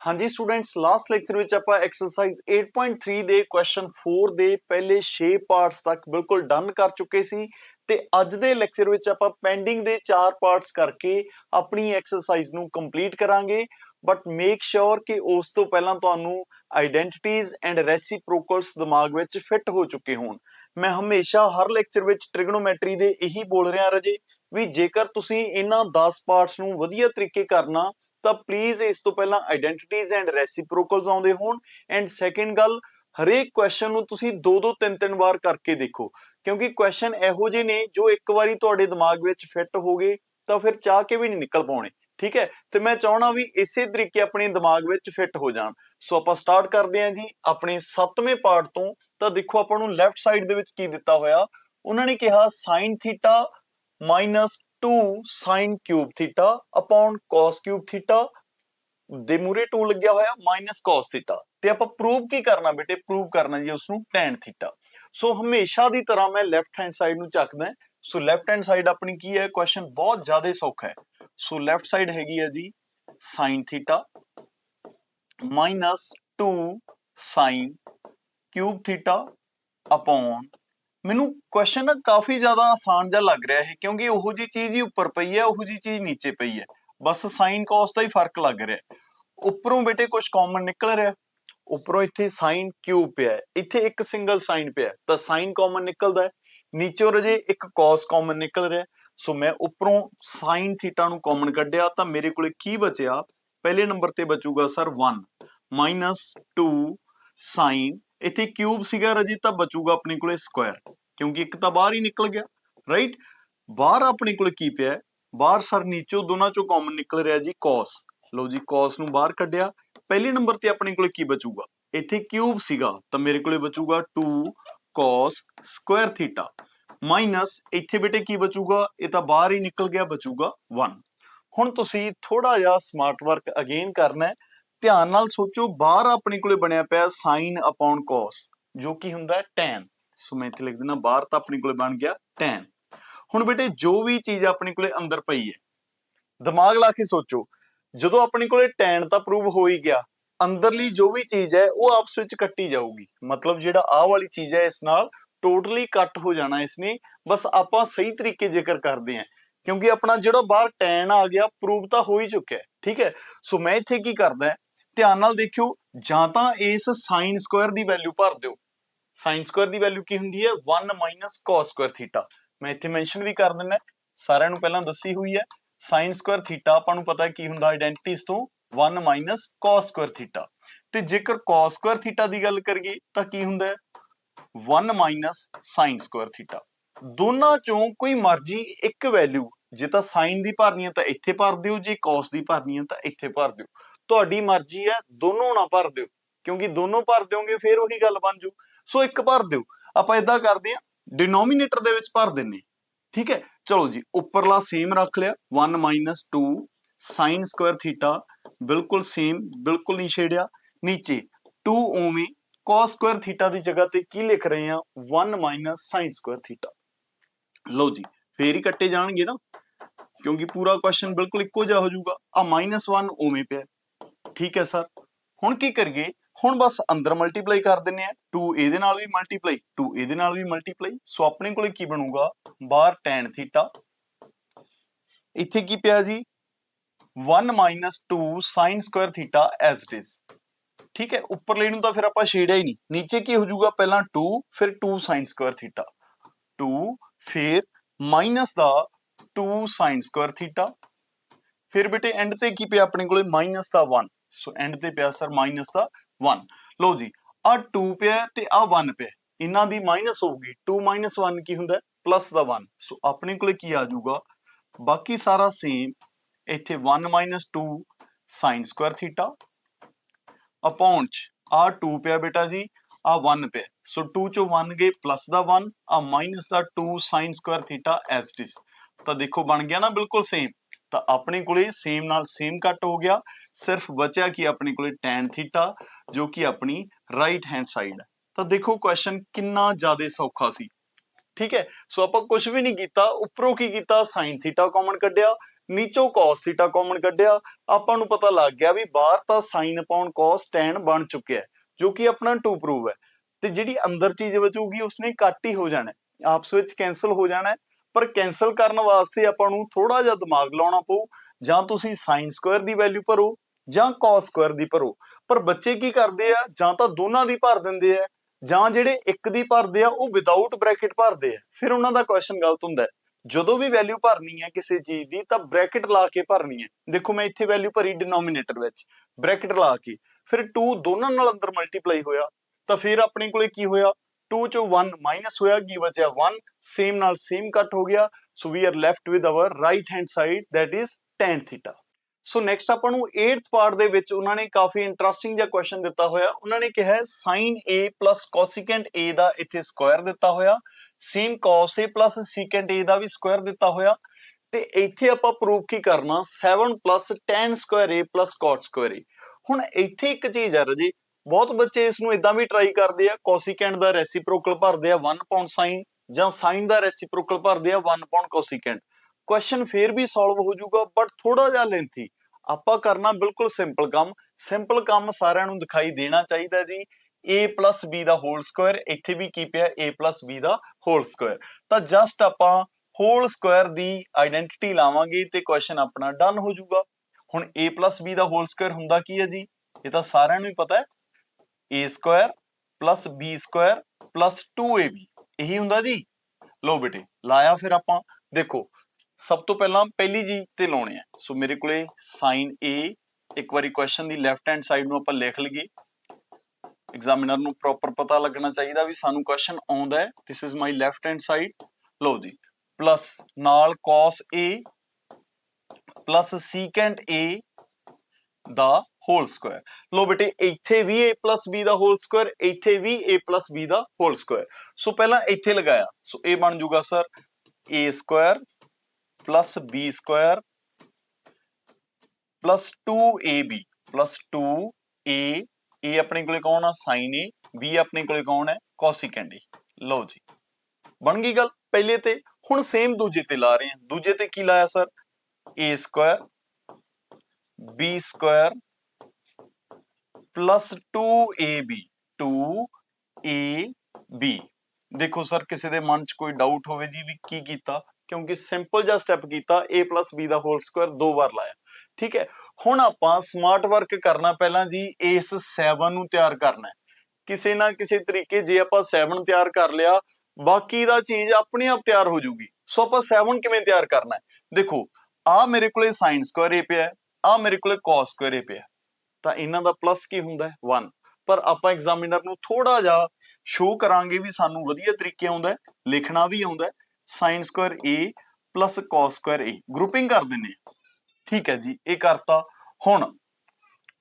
ਹਾਂਜੀ students last lecture ਵਿੱਚ ਆਪਾਂ ਐਕਸਰਸਾਈਜ਼ 8.3 ਦੇ ਕੁਐਸਚਨ 4 ਦੇ ਪਹਿਲੇ 6 ਪਾਰਟਸ ਤੱਕ ਬਿਲਕੁਲ ਡਨ ਕਰ ਚੁੱਕੇ ਸੀ ਤੇ ਅੱਜ ਦੇ ਲੈਕਚਰ ਵਿੱਚ ਆਪਾਂ ਪੈਂਡਿੰਗ ਦੇ 4 ਪਾਰਟਸ ਕਰਕੇ ਆਪਣੀ ਐਕਸਰਸਾਈਜ਼ ਨੂੰ ਕੰਪਲੀਟ ਕਰਾਂਗੇ। ਬਟ ਮੇਕ ਸ਼ੋਰ ਕਿ ਉਸ ਤੋਂ ਪਹਿਲਾਂ ਤੁਹਾਨੂੰ ਆਇਡੈਂਟੀਟੀਜ਼ ਐਂਡ ਰੈਸੀਪ੍ਰੋਕਲਸ ਦਿਮਾਗ ਵਿੱਚ ਫਿੱਟ ਹੋ ਚੁੱਕੇ ਹੋਣ। ਮੈਂ ਹਮੇਸ਼ਾ ਹਰ ਲੈਕਚਰ ਵਿੱਚ ਟ੍ਰਿਗਨੋਮੈਟਰੀ ਦੇ ਇਹੀ ਬੋਲ ਰਿਹਾ ਰਜੇ ਵੀ ਜੇਕਰ ਤੁਸੀਂ ਇਹਨਾਂ 10 ਪਾਰਟਸ ਨੂੰ ਵਧੀਆ ਤਰੀਕੇ ਕਰਨਾ ਤਾਂ ਪਲੀਜ਼ ਇਸ ਤੋਂ ਪਹਿਲਾਂ ਆਇਡੈਂਟੀਟੀਜ਼ ਐਂਡ ਰੈਸਿਪਰੋਕਲਸ ਆਉਂਦੇ ਹੋਣ। ਐਂਡ ਸੈਕੰਡ ਗੱਲ, ਹਰੇਕ ਕੁਐਸਚਨ ਨੂੰ ਤੁਸੀਂ ਦੋ ਦੋ, ਤਿੰਨ ਤਿੰਨ ਵਾਰ ਕਰਕੇ ਦੇਖੋ। ਕਿਉਂਕਿ ਕੁਐਸਚਨ ਇਹੋ ਜਿਹੇ ਨੇ ਜੋ ਇੱਕ ਵਾਰੀ ਤੁਹਾਡੇ ਦਿਮਾਗ ਵਿੱਚ ਫਿੱਟ ਹੋ ਗਏ, ਤਾਂ ਫਿਰ ਚਾਹ ਕੇ ਵੀ ਨਹੀਂ ਨਿਕਲ ਪਾਉਣੇ। ਠੀਕ ਹੈ? ਤੇ ਮੈਂ ਚਾਹਣਾ ਵੀ ਇਸੇ ਤਰੀਕੇ ਆਪਣੇ ਦਿਮਾਗ ਵਿੱਚ ਫਿੱਟ ਹੋ ਜਾਣ। ਸੋ ਆਪਾਂ ਸਟਾਰਟ ਕਰਦੇ ਹਾਂ ਜੀ ਆਪਣੇ 7ਵੇਂ ਪਾਰਟ ਤੋਂ। ਤਾਂ ਦੇਖੋ ਆਪਾਂ ਨੂੰ ਲੈਫਟ ਸਾਈਡ ਦੇ ਵਿੱਚ ਕੀ ਦਿੱਤਾ ਹੋਇਆ। ਉਹਨਾਂ ਨੇ ਕਿਹਾ sin theta minus 2 sin cube theta upon cos cube theta ਦੇ ਮੂਰੇ 2 ਲੱਗਿਆ ਹੋਇਆ ਮਾਈਨਸ cos ਥੀਟਾ ਤੇ ਆਪਾਂ ਪ੍ਰੂਵ ਕੀ ਕਰਨਾ ਬੇਟੇ? ਪ੍ਰੂਵ ਕਰਨਾ ਜੀ ਉਸ ਨੂੰ tan ਥੀਟਾ ਸੋ ਹਮੇਸ਼ਾ ਦੀ ਤਰ੍ਹਾਂ ਮੈਂ ਲੈਫਟ ਹੈਂਡ ਸਾਈਡ ਨੂੰ ਚੱਕਦਾ ਸੋ ਲੈਫਟ ਹੈਂਡ ਸਾਈਡ ਆਪਣੀ ਕੀ ਹੈ? ਕੁਐਸਚਨ ਬਹੁਤ ਜ਼ਿਆਦਾ ਸੌਖਾ ਹੈ। ਸੋ ਲੈਫਟ ਸਾਈਡ ਹੈਗੀ ਹੈ ਜੀ sin theta minus 2 sin cube theta upon ਮੈਨੂੰ ਕੁਐਸਚਨ ਨਾ ਕਾਫੀ ਜ਼ਿਆਦਾ ਆਸਾਨ ਜਿਹਾ ਲੱਗ ਰਿਹਾ ਹੈ ਕਿਉਂਕਿ ਉਹੋ ਜੀ ਚੀਜ਼ ਹੀ ਉੱਪਰ ਪਈ ਹੈ, ਉਹੋ ਜੀ ਚੀਜ਼ ਨੀਚੇ ਪਈ ਹੈ। ਬਸ ਸਾਈਨ cos ਦਾ ਹੀ ਫ਼ਰਕ ਲੱਗ ਰਿਹਾ। ਉੱਪਰੋਂ ਬੇਟੇ ਕੁਝ ਕਾਮਨ ਨਿਕਲ ਰਿਹਾ। ਉੱਪਰੋਂ ਇੱਥੇ ਸਾਈਨ ਕਿਊਬ ਪਿਆ ਇੱਥੇ ਇੱਕ ਸਿੰਗਲ ਸਾਈਨ ਪਿਆ ਤਾਂ ਸਾਈਨ ਕਾਮਨ ਨਿਕਲਦਾ ਹੈ। ਨੀਚੋਂ ਰਜੇ ਇੱਕ cos ਕਾਮਨ ਨਿਕਲ ਰਿਹਾ ਸੋ ਮੈਂ ਉੱਪਰੋਂ sin ਥੀਟਾ ਨੂੰ ਕਾਮਨ ਕੱਢਿਆ, ਤਾਂ ਮੇਰੇ ਕੋਲੇ ਕੀ ਬਚਿਆ? ਪਹਿਲੇ ਨੰਬਰ ਤੇ ਬਚੂਗਾ ਸਰ 1 2 sin ਇੱਥੇ ਕਿਊਬ ਸੀਗਾ ਰਜੇ, ਤਾਂ ਬਚੂਗਾ ਆਪਣੇ ਕੋਲੇ ਸਕੁਆਇਰ ਕਿਉਂਕਿ ਇੱਕ ਤਾਂ ਬਾਹਰ ਹੀ ਨਿਕਲ ਗਿਆ ਰਾਈਟ ਬਾਹਰ ਆਪਣੇ ਕੋਲ ਕੀ ਪਿਆ? ਬਾਹਰ ਸਰ ਨੀਚੋ ਦੋਨਾਂ ਚੋਂ ਕਾਮਨ ਨਿਕਲ ਰਿਹਾ ਜੀ cos ਲਓ ਜੀ cos ਨੂੰ ਬਾਹਰ ਕੱਢਿਆ। ਪਹਿਲੇ ਨੰਬਰ ਤੇ ਆਪਣੇ ਕੋਲ ਕੀ ਬਚੂਗਾ? ਇੱਥੇ ਕਿਊਬ ਸੀਗਾ, ਤਾਂ ਮੇਰੇ ਕੋਲੇ ਬਚੂਗਾ 2 cos ਸਕੁਆਇਰ ਥੀਟਾ ਮਾਈਨਸ ਇੱਥੇ ਬੇਟੇ ਕੀ ਬਚੂਗਾ? ਇਹ ਤਾਂ ਬਾਹਰ ਹੀ ਨਿਕਲ ਗਿਆ, ਬਚੂਗਾ 1 ਹੁਣ ਤੁਸੀਂ ਥੋੜਾ ਜਿਹਾ ਸਮਾਰਟ ਵਰਕ ਅਗੇਨ ਕਰਨਾ ਹੈ। ਧਿਆਨ ਨਾਲ ਸੋਚੋ, ਬਾਹਰ ਆਪਣੇ ਕੋਲੇ ਬਣਿਆ ਪਿਆ sin ਅਪਨ cos, ਜੋ ਕਿ ਹੁੰਦਾ ਹੈ tan ਸੋ ਮੈਂ ਇੱਥੇ ਲਿਖ ਦਿੰਦਾ ਬਾਹਰ ਤਾਂ ਆਪਣੇ ਕੋਲੇ ਬਣ ਗਿਆ tan ਹੁਣ ਬੇਟੇ, ਜੋ ਵੀ ਚੀਜ਼ ਆਪਣੇ ਕੋਲੇ ਅੰਦਰ ਪਈ ਹੈ, ਦਿਮਾਗ ਲਾ ਕੇ ਸੋਚੋ, ਜਦੋਂ ਆਪਣੇ ਕੋਲੇ tan ਤਾਂ ਪ੍ਰੂਵ ਹੋ ਹੀ ਗਿਆ, ਅੰਦਰਲੀ ਜੋ ਵੀ ਚੀਜ਼ ਹੈ, ਉਹ ਆਪਸ ਵਿੱਚ ਕੱਟੀ ਜਾਊਗੀ। ਮਤਲਬ ਜਿਹੜਾ ਆਹ ਵਾਲੀ ਚੀਜ਼ ਹੈ, ਇਸ ਨਾਲ ਟੋਟਲੀ ਕੱਟ ਹੋ ਜਾਣਾ ਇਸਨੇ। ਬਸ ਆਪਾਂ ਸਹੀ ਤਰੀਕੇ ਜ਼ਿਕਰ ਕਰਦੇ ਹਾਂ, ਕਿਉਂਕਿ ਆਪਣਾ ਜਿਹੜਾ ਬਾਹਰ ਟੈਨ ਆ ਗਿਆ ਪ੍ਰੂਵ ਤਾਂ ਹੋ ਹੀ ਚੁੱਕਿਆ ਠੀਕ ਹੈ? ਸੋ ਮੈਂ ਇੱਥੇ ਕੀ ਕਰਦਾ, ਧਿਆਨ ਨਾਲ ਦੇਖਿਓ, ਜਾਂ ਤਾਂ ਇਸ sin ਸਕੁਆਇਰ ਦੀ ਵੈਲਿਊ ਭਰ ਦਿਓ। Sin ਸਕੁਅਰ ਦੀ ਵੈਲਿਊ ਕੀ ਹੁੰਦੀ ਹੈ? 1 cos ਸਕੁਆਇਰ ਥੀਟਾ ਮੈਂ ਇੱਥੇ ਮੈਂਸ਼ਨ ਵੀ ਕਰ ਦਿੰਦਾ। ਸਾਰਿਆਂ ਨੂੰ ਪਹਿਲਾਂ ਦੱਸੀ ਹੋਈ ਹੈ। sin ਸਕੁਆਇਰ ਥੀਟਾ ਆਪਾਂ ਨੂੰ ਪਤਾ ਕੀ ਹੁੰਦਾ ਆਇਡੈਂਟੀਟੀਜ਼ ਤੋਂ? 1 cos ਸਕੁਆਇਰ ਥੀਟਾ ਤੇ ਜੇਕਰ cos ਸਕੁਆਇਰ ਥੀਟਾ ਦੀ ਗੱਲ ਕਰੀਏ, ਤਾਂ ਕੀ ਹੁੰਦਾ ਹੈ? 1 sin ਸਕੁਆਇਰ ਥੀਟਾ ਦੋਨਾਂ ਚੋਂ ਕੋਈ ਮਰਜ਼ੀ ਇੱਕ ਵੈਲਿਊ ਜੇ ਤਾਂ sin ਦੀ ਭਰਨੀ ਹੈ ਤਾਂ ਇੱਥੇ ਭਰ ਦਿਓ, ਜੇ cos ਦੀ ਭਰਨੀ ਹੈ ਤਾਂ ਇੱਥੇ ਭਰ ਦਿਓ। ਤੁਹਾਡੀ ਮਰਜ਼ੀ ਹੈ, ਦੋਨੋਂ ਨਾ ਭਰ ਦਿਓ। ਕਿਉਂਕਿ ਦੋਨੋਂ ਭਰ ਦਿਓਗੇ, ਫਿਰ ਉਹੀ ਗੱਲ ਬਣ ਜੂ। ਸੋ ਇੱਕ ਭਰ ਦਿਓ। ਆਪਾਂ ਇਦਾਂ ਕਰਦੇ ਹਾਂ ਡਿਨੋਮੀਨੇਟਰ ਦੇ ਵਿੱਚ ਭਰ ਦਿੰਨੇ ਠੀਕ ਹੈ? ਚਲੋ ਜੀ, ਉੱਪਰਲਾ ਸੇਮ ਰੱਖ ਲਿਆ 1 2 sin ਸਕੁਆਇਰ ਥੀਟਾ ਬਿਲਕੁਲ ਸੇਮ ਬਿਲਕੁਲ ਨਹੀਂ ਛੇੜਿਆ। ਨੀਚੇ 2 ਓਵੇਂ cos ਸਕੁਆਇਰ ਥੀਟਾ ਦੀ ਜਗ੍ਹਾ ਤੇ ਕੀ ਲਿਖ ਰਹੇ ਆ 1 sin ਸਕੁਆਇਰ ਥੀਟਾ ਲਓ ਜੀ, ਫੇਰ ਹੀ ਕੱਟੇ ਜਾਣਗੇ ਨਾ। ਕਿਉਂਕਿ ਪੂਰਾ ਕੁਐਸਚਨ ਬਿਲਕੁਲ ਇੱਕੋ ਜਿਹਾ ਹੋ ਜਾਊਗਾ। ਆ -1 ਓਵੇਂ ਪਿਆ। ਠੀਕ ਹੈ ਸਰ? ਹੁਣ ਕੀ ਕਰੀਏ? ਹੁਣ ਬਸ ਅੰਦਰ ਮਲਟੀਪਲਾਈ ਕਰ ਦਿੰਨੇ ਆ 2 ਇਹਦੇ ਨਾਲ ਵੀ ਮਲਟੀਪਲਾਈ 2 ਇਹਦੇ ਨਾਲ ਵੀ ਮਲਟੀਪਲਾਈ ਸੋ ਆਪਣੇ ਕੋਲੇ ਕੀ ਬਣੂਗਾ? ਬਾਹਰ tan ਥੀਟਾ ਇੱਥੇ ਕੀ ਪਿਆ ਜੀ? 1 2 sin square theta as it is ਠੀਕ ਹੈ? ਉੱਪਰਲੇ ਨੂੰ ਤਾਂ ਫਿਰ ਆਪਾਂ ਛੇੜਿਆ ਹੀ ਨਹੀਂ। ਨੀਚੇ ਕੀ ਹੋ ਜਾਊਗਾ? ਪਹਿਲਾਂ 2 ਫਿਰ 2 sin ਸਕੁਆਇਰ ਥੀਟਾ 2 ਫਿਰ ਮਾਈਨਸ ਦਾ 2 sin ਸਕੁਆਇਰ ਥੀਟਾ ਫਿਰ ਬੇਟੇ ਐਂਡ ਤੇ ਕੀ ਪਿਆ ਆਪਣੇ ਕੋਲੇ? ਮਾਈਨਸ ਦਾ 1 ਸੋ ਐਂਡ ਤੇ ਪਿਆ ਸਰ ਮਾਈਨਸ ਦਾ 1 ਲਓ ਜੀ ਆ 2 ਪਿਆ ਤੇ ਆ 1 ਪਿਆ। ਇਹਨਾਂ ਦੀ ਮਾਈਨਸ ਹੋਊਗੀ। 2 1 ਕੀ ਹੁੰਦਾ? ਪਲੱਸ ਦਾ 1 ਸੋ ਆਪਣੇ ਕੋਲੇ ਕੀ ਆ ਜਾਊਗਾ? ਬਾਕੀ ਸਾਰਾ ਸੇਮ ਇੱਥੇ 1 2 sin ਸਕੁਆਇਰ ਥੀਟਾ ਅਪੌਨ ਚ ਆ 2 ਪਿਆ ਬੇਟਾ ਜੀ ਆ 1 ਪਿਆ। ਸੋ 2 ਚੋਂ 1 ਗਏ ਪਲੱਸ ਦਾ 1 ਆ ਮਾਈਨਸ ਦਾ 2 sin square theta as it ਤਾਂ ਦੇਖੋ, ਬਣ ਗਿਆ ਨਾ ਬਿਲਕੁਲ ਸੇਮ ਤਾਂ ਆਪਣੇ ਕੋਲੇ ਸੇਮ ਨਾਲ ਸੇਮ ਕੱਟ ਹੋ ਗਿਆ। ਸਿਰਫ ਬਚਿਆ ਕਿ ਆਪਣੇ ਕੋਲੇ tan ਥੀਟਾ ਜੋ ਕਿ ਆਪਣੀ ਰਾਈਟ ਹੈਂਡ ਸਾਈਡ ਹੈ। ਤਾਂ ਦੇਖੋ ਕੁਐਸਚਨ ਕਿੰਨਾ ਜ਼ਿਆਦਾ ਸੌਖਾ ਸੀ। ਠੀਕ ਹੈ? ਸੋ ਆਪਾਂ ਕੁਝ ਵੀ ਨਹੀਂ ਕੀਤਾ, ਉੱਪਰੋਂ ਕੀ ਕੀਤਾ? sin ਥੀਟਾ ਕਾਮਨ ਕੱਢਿਆ, ਨੀਚੋਂ cos ਥੀਟਾ ਕਾਮਨ ਕੱਢਿਆ। ਆਪਾਂ ਨੂੰ ਪਤਾ ਲੱਗ ਗਿਆ ਵੀ ਬਾਹਰ ਤਾਂ sin ਅਪੋਨ cos tan ਬਣ ਚੁੱਕਿਆ ਜੋ ਕਿ ਆਪਣਾ 2 ਪ੍ਰੂਵ ਹੈ। ਤੇ ਜਿਹੜੀ ਅੰਦਰ ਚੀਜ਼ ਬਚੂਗੀ, ਉਸਨੇ ਕੱਟ ਹੀ ਹੋ ਜਾਣਾ ਆਪਸ ਵਿੱਚ ਕੈਨਸਲ ਹੋ ਜਾਣਾ ਪਰ ਕੈਨਸਲ ਕਰਨ ਵਾਸਤੇ ਆਪਾਂ ਨੂੰ ਥੋੜਾ ਜਿਹਾ ਦਿਮਾਗ ਲਾਉਣਾ ਪਊ, ਜਾਂ ਤੁਸੀਂ sin ਸਕੁਅਰ ਦੀ ਵੈਲਿਊ ਭਰੋ। ਜਾਂ cos ਸਕੁਅਰ ਦੀ ਭਰੋ। ਪਰ ਬੱਚੇ ਕੀ ਕਰਦੇ ਆ? ਜਾਂ ਤਾਂ ਦੋਨਾਂ ਦੀ ਭਰ ਦਿੰਦੇ ਆ, ਜਾਂ ਜਿਹੜੇ ਇੱਕ ਦੀ ਭਰਦੇ ਆ, ਉਹ ਵਿਦਆਊਟ ਬ੍ਰੈਕਟ ਭਰਦੇ ਆ। ਫਿਰ ਉਹਨਾਂ ਦਾ ਕੁਐਸਚਨ ਗਲਤ ਹੁੰਦਾ ਹੈ। ਜਦੋਂ ਵੀ ਵੈਲਿਊ ਭਰਨੀ ਹੈ ਕਿਸੇ ਚੀਜ਼ ਦੀ, ਤਾਂ ਬ੍ਰੈਕਟ ਲਾ ਕੇ ਭਰਨੀ ਹੈ ਦੇਖੋ, ਮੈਂ ਇੱਥੇ ਵੈਲਿਊ ਭਰੀ ਡਿਨੋਮੀਨੇਟਰ ਵਿੱਚ ਬ੍ਰੈਕਟ ਲਾ ਕੇ। ਫਿਰ 2 ਦੋਨਾਂ ਨਾਲ ਅੰਦਰ ਮਲਟੀਪਲਾਈ ਹੋਇਆ, ਤਾਂ ਫਿਰ ਆਪਣੇ ਕੋਲੇ ਕੀ ਹੋਇਆ? 2 ਚੋਂ 1 ਮਾਈਨਸ ਹੋਇਆ, ਕੀ ਬਚਿਆ? 1 ਸੇਮ ਨਾਲ ਸੇਮ ਕੱਟ ਹੋ ਗਿਆ। So we are left with our right hand side that is tan theta so next ਆਪਾਂ ਨੂੰ 8th ਪਾਰਟ ਦੇ ਵਿੱਚ ਉਹਨਾਂ ਨੇ ਕਾਫੀ ਇੰਟਰਸਟਿੰਗ ਜਿਹਾ ਕੁਐਸਚਨ ਦਿੱਤਾ ਹੋਇਆ। ਉਹਨਾਂ ਨੇ ਕਿਹਾ ਹੈ sin a cosecant a ਦਾ ਇੱਥੇ ਸਕੁਆਇਰ ਦਿੱਤਾ ਹੋਇਆ। Same cos a secant a ਦਾ ਵੀ ਸਕੁਆਇਰ ਦਿੱਤਾ ਹੋਇਆ। ਤੇ ਇੱਥੇ ਆਪਾਂ ਪ੍ਰੂਫ ਕੀ ਕਰਨਾ 7 tan square a cot square a ਹੁਣ ਇੱਥੇ ਇੱਕ ਚੀਜ਼ ਆ ਰਜੀ, ਬਹੁਤ ਬੱਚੇ ਇਸ ਨੂੰ ਇਦਾਂ ਵੀ ਟਰਾਈ ਕਰਦੇ ਆ ਕੋਸੀਕੈਂਟ ਦਾ ਰੈਸੀਪ੍ਰੋਕਲ ਭਰਦੇ ਆ 1 ਪਾਉਂਡ ਸਾਈਨ ਜਾਂ ਸਾਈਨ ਦਾ ਰੈਸੀਪ੍ਰੋਕਲ ਭਰਦੇ ਆ 1 ਪਾਉਂਡ cosecant ਕੁਐਸਚਨ ਫੇਰ ਵੀ ਸੋਲਵ ਹੋ ਜਾਊਗਾ ਬਟ ਥੋੜਾ ਜਿਹਾ ਲੈਂਥੀ ਆਪਾਂ ਕਰਨਾ ਬਿਲਕੁਲ ਸਿੰਪਲ ਕੰਮ। ਸਿੰਪਲ ਕੰਮ ਸਾਰਿਆਂ ਨੂੰ ਦਿਖਾਈ ਦੇਣਾ ਚਾਹੀਦਾ ਜੀ। A b ਦਾ ਹੋਲ ਸਕੁਆਇਰ ਇੱਥੇ ਵੀ ਕੀ ਪਿਆ? A b ਦਾ ਹੋਲ ਸਕੁਆਇਰ ਤਾਂ ਜਸਟ ਆਪਾਂ ਹੋਲ ਸਕੁਆਇਰ ਦੀ ਆਇਡੈਂਟੀਟੀ ਲਾਵਾਂਗੇ ਤੇ ਕੁਐਸਚਨ ਆਪਣਾ ਡਨ ਹੋ ਜਾਊਗਾ। ਹੁਣ a b ਦਾ ਹੋਲ ਸਕੁਆਇਰ ਹੁੰਦਾ ਕੀ ਹੈ ਜੀ? ਇਹ ਤਾਂ ਸਾਰਿਆਂ ਨੂੰ ਹੀ ਪਤਾ ਹੈ। A Square b Square 2ab ਇਹੀ ਹੁੰਦਾ ਜੀ? ਲੋ ਬੇਟੇ, ਲਾਇਆ ਫਿਰ ਆਪਾਂ। ਦੇਖੋ ਸਭ ਤੋਂ ਪਹਿਲਾਂ ਪਹਿਲੀ ਜੀ ਤੇ ਲਾਉਣੇ ਆ ਸੋ ਮੇਰੇ ਕੋਲੇ sin a, ਇੱਕ ਵਾਰੀ ਕੁਐਸਚਨ ਦੀ ਲੈਫਟ ਹੈਂਡ ਸਾਈਡ ਨੂੰ ਆਪਾਂ ਲਿਖ ਲਈਏ। ਐਗਜ਼ਾਮੀਨਰ ਨੂੰ ਪ੍ਰੋਪਰ ਪਤਾ ਲੱਗਣਾ ਚਾਹੀਦਾ ਵੀ ਸਾਨੂੰ ਕੁਐਸਚਨ ਆਉਂਦਾ ਹੈ। This is my left hand side ਲਓ ਜੀ। ਪਲੱਸ ਨਾਲ cos a plus secant a ਦਾ ਹੋਲ ਸਕੁਆਇਰ ਲੋ ਬੇਟੇ, ਇੱਥੇ ਵੀ a b ਦਾ ਹੋਲ ਸਕੁਆਇਰ ਇੱਥੇ ਵੀ a b ਦਾ ਹੋਲ ਸਕੁਆਇਰ ਸੋ ਪਹਿਲਾਂ ਇੱਥੇ ਲਗਾਇਆ। ਸੋ ਇਹ ਬਣ ਜਾਊਗਾ sir a square plus b square plus 2ab plus 2a a ਆਪਣੇ ਕੋਲੇ ਕੌਣ ਆ? sin a, b ਆਪਣੇ ਕੋਲੇ ਕੌਣ ਹੈ? cosecant a ਲਓ ਜੀ, ਬਣ ਗਈ ਗੱਲ ਪਹਿਲੇ ਤੇ, ਹੁਣ ਸੇਮ ਦੂਜੇ ਤੇ ਲਾ ਰਹੇ ਹਾਂ। ਦੂਜੇ ਤੇ ਕੀ ਲਾਇਆ sir a square, b square plus 2ab 2ab ਦੇਖੋ ਸਰ ਕਿਸੇ ਦੇ ਮਨ 'ਚ ਕੋਈ ਡਾਊਟ ਹੋਵੇ ਜੀ ਵੀ ਕੀ ਕੀਤਾ? ਕਿਉਂਕਿ ਸਿੰਪਲ ਜਿਹਾ ਸਟੈਪ ਕੀਤਾ, a b ਦਾ ਹੋਲ ਸਕੁਆਇਰ ਦੋ ਵਾਰ ਲਾਇਆ। ਠੀਕ ਹੈ? ਹੁਣ ਆਪਾਂ ਸਮਾਰਟ ਵਰਕ ਕਰਨਾ ਪਹਿਲਾਂ ਜੀ, ਇਸ 7 ਨੂੰ ਤਿਆਰ ਕਰਨਾ ਕਿਸੇ ਨਾ ਕਿਸੇ ਤਰੀਕੇ ਜੇ ਆਪਾਂ 7 ਤਿਆਰ ਕਰ ਲਿਆ, ਬਾਕੀ ਦਾ ਚੀਜ਼ ਆਪਣੇ ਆਪ ਤਿਆਰ ਹੋ ਜਾਊਗੀ। ਸੋ ਆਪਾਂ 7 ਕਿਵੇਂ ਤਿਆਰ ਕਰਨਾ ਹੈ? ਦੇਖੋ, ਆ ਮੇਰੇ ਕੋਲੇ sin ਸਕੁਆਇਰ a ਪਿਆ ਆ ਮੇਰੇ ਕੋਲੇ cos ਸਕੁਆਇਰ a ਪਿਆ ਤਾਂ ਇਹਨਾਂ ਦਾ ਪਲੱਸ ਕੀ ਹੁੰਦਾ ਹੈ? 1 ਪਰ ਆਪਾਂ ਐਗਜ਼ਾਮੀਨਰ ਨੂੰ ਥੋੜਾ ਜਿਹਾ ਸ਼ੋਅ ਕਰਾਂਗੇ ਵੀ ਸਾਨੂੰ ਵਧੀਆ ਤਰੀਕੇ ਆਉਂਦਾ ਲਿਖਣਾ ਵੀ ਆਉਂਦਾ sin square a plus cos square a grouping ਕਰ ਦਿੰਨੇ ਆ ਠੀਕ ਹੈ ਜੀ, ਇਹ ਕਰਤਾ। ਹੁਣ,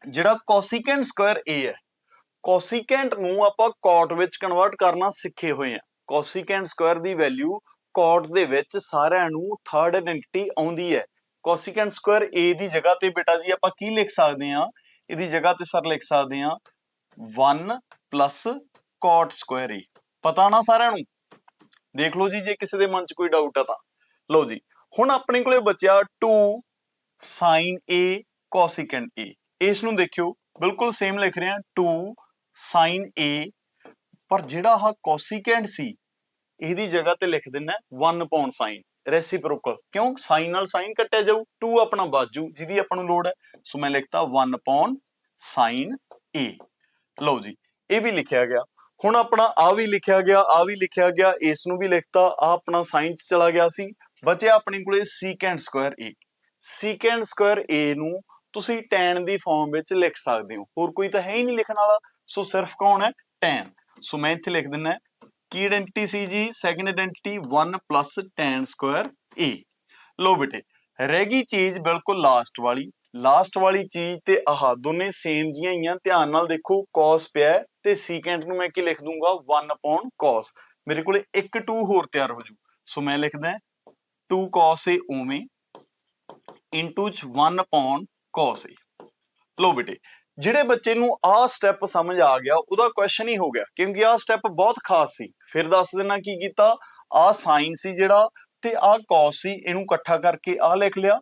ਜਿਹੜਾ cosecant ਸਕੁਆਇਰ a ਹੈ, cosecant ਨੂੰ ਆਪਾਂ ਕੋਟ ਵਿੱਚ ਕਨਵਰਟ ਕਰਨਾ ਸਿੱਖੇ ਹੋਏ ਆ ਕੋਸੀਕੈਂਟ ਸਕੁਆਇਰ ਦੀ ਵੈਲਿਊ ਕੋਟ ਦੇ ਵਿੱਚ ਸਾਰਿਆਂ ਨੂੰ ਥਰਡ ਆਇਡੈਂਟੀਟੀ ਆਉਂਦੀ ਹੈ। ਕੋਸੀਕੈਂਟ ਸਕੁਆਇਰ a ਦੀ ਜਗ੍ਹਾ ਤੇ ਬੇਟਾ ਜੀ ਆਪਾਂ ਕੀ ਲਿਖ ਸਕਦੇ ਆ ਇਹਦੀ ਜਗ੍ਹਾ ਤੇ ਸਰ ਲਿਖ ਸਕਦੇ ਆ 1 cot ਸਕੁਆਇਰ a ਪਤਾ ਨਾ ਸਾਰਿਆਂ ਨੂੰ? ਦੇਖ ਲਓ ਜੀ, ਜੇ ਕਿਸੇ ਦੇ ਮਨ 'ਚ ਕੋਈ ਡਾਊਟ ਆ ਤਾਂ। ਲਓ ਜੀ, ਹੁਣ ਆਪਣੇ ਕੋਲੇ ਬਚਿਆ 2 sin a cosecant a ਇਸ ਨੂੰ ਦੇਖਿਓ, ਬਿਲਕੁਲ ਸੇਮ ਲਿਖ ਰਹੇ ਹਾਂ 2 sin a ਪਰ ਜਿਹੜਾ ਆਹ cosecant ਸੀ, ਇਹਦੀ ਜਗ੍ਹਾ ਤੇ ਲਿਖ ਦਿੰਨਾ 1 upon sin ਰੈਸਿਪਰੋਕਲ ਕਿਉਂ? sin ਨਾਲ sin ਕੱਟਿਆ ਜਾਊ 2 ਆਪਣਾ ਬਾਜੂ ਜਿਹਦੀ ਆਪਾਂ ਨੂੰ ਲੋੜ ਹੈ। ਸੋ ਮੈਂ ਲਿਖਤਾ 1 upon sin a ਲਓ ਜੀ, ਇਹ ਵੀ ਲਿਖਿਆ ਗਿਆ। ਹੁਣ ਆਪਣਾ ਆ ਵੀ ਲਿਖਿਆ ਗਿਆ ਆ ਵੀ ਲਿਖਿਆ ਗਿਆ, ਇਸ ਨੂੰ ਵੀ ਲਿਖਤਾ ਆ ਆਪਣਾ ਸਾਈਨ ਚ ਚਲਾ ਗਿਆ ਸੀ। ਬਚਿਆ ਆਪਣੇ ਕੋਲੇ secant square a secant square a ਨੂੰ ਤੁਸੀਂ tan ਦੀ ਫਾਰਮ ਵਿੱਚ ਲਿਖ ਸਕਦੇ ਹੋ। ਹੋਰ ਕੋਈ ਤਾਂ ਹੈ ਹੀ ਨਹੀਂ ਲਿਖਣ ਵਾਲਾ, ਸੋ ਸਿਰਫ ਕੌਣ ਹੈ? tan ਸੋ ਮੈਂ ਇੱਥੇ ਲਿਖ ਦਿੰਦਾ ਕੀ ਆਇਡੈਂਟੀਟੀ ਸੀ ਜੀ? Second identity 1 tan square a ਲੋ ਬੇਟੇ, ਰਹਿ ਗਈ ਚੀਜ਼ ਬਿਲਕੁਲ ਲਾਸਟ ਵਾਲੀ। ਲਾਸਟ ਵਾਲੀ ਚੀਜ਼ ਤੇ ਆਹ ਦੋਨੇ ਸੇਮ ਜੀਆਂ ਹੀ ਆ, ਧਿਆਨ ਨਾਲ ਦੇਖੋ cos ਪਿਆ ਤੇ secant ਨੂੰ ਮੈਂ ਕੀ ਲਿਖ ਦੂੰਗਾ? 1 cos ਮੇਰੇ ਕੋਲੇ ਇੱਕ 2 ਹੋਰ ਤਿਆਰ ਹੋ ਜੂ। ਸੋ ਮੈਂ ਲਿਖਦਾ 2 cos a ਉਵੇਂ ਇਨਟੂ 1 cos a ਲੋ ਬੇਟੇ, ਜਿਹੜੇ ਬੱਚੇ ਨੂੰ ਆਹ ਸਟੈਪ ਸਮਝ ਆ ਗਿਆ, ਉਹਦਾ ਕੁਐਸਚਨ ਹੀ ਹੋ ਗਿਆ, ਕਿਉਂਕਿ ਆਹ ਸਟੈਪ ਬਹੁਤ ਖਾਸ ਸੀ। ਫਿਰ ਦੱਸ ਦੇਣਾ ਕੀ ਕੀਤਾ? ਆਹ sin ਸੀ ਜਿਹੜਾ ਤੇ ਆਹ cos ਸੀ, ਇਹਨੂੰ ਇਕੱਠਾ ਕਰਕੇ ਆਹ ਲਿਖ ਲਿਆ।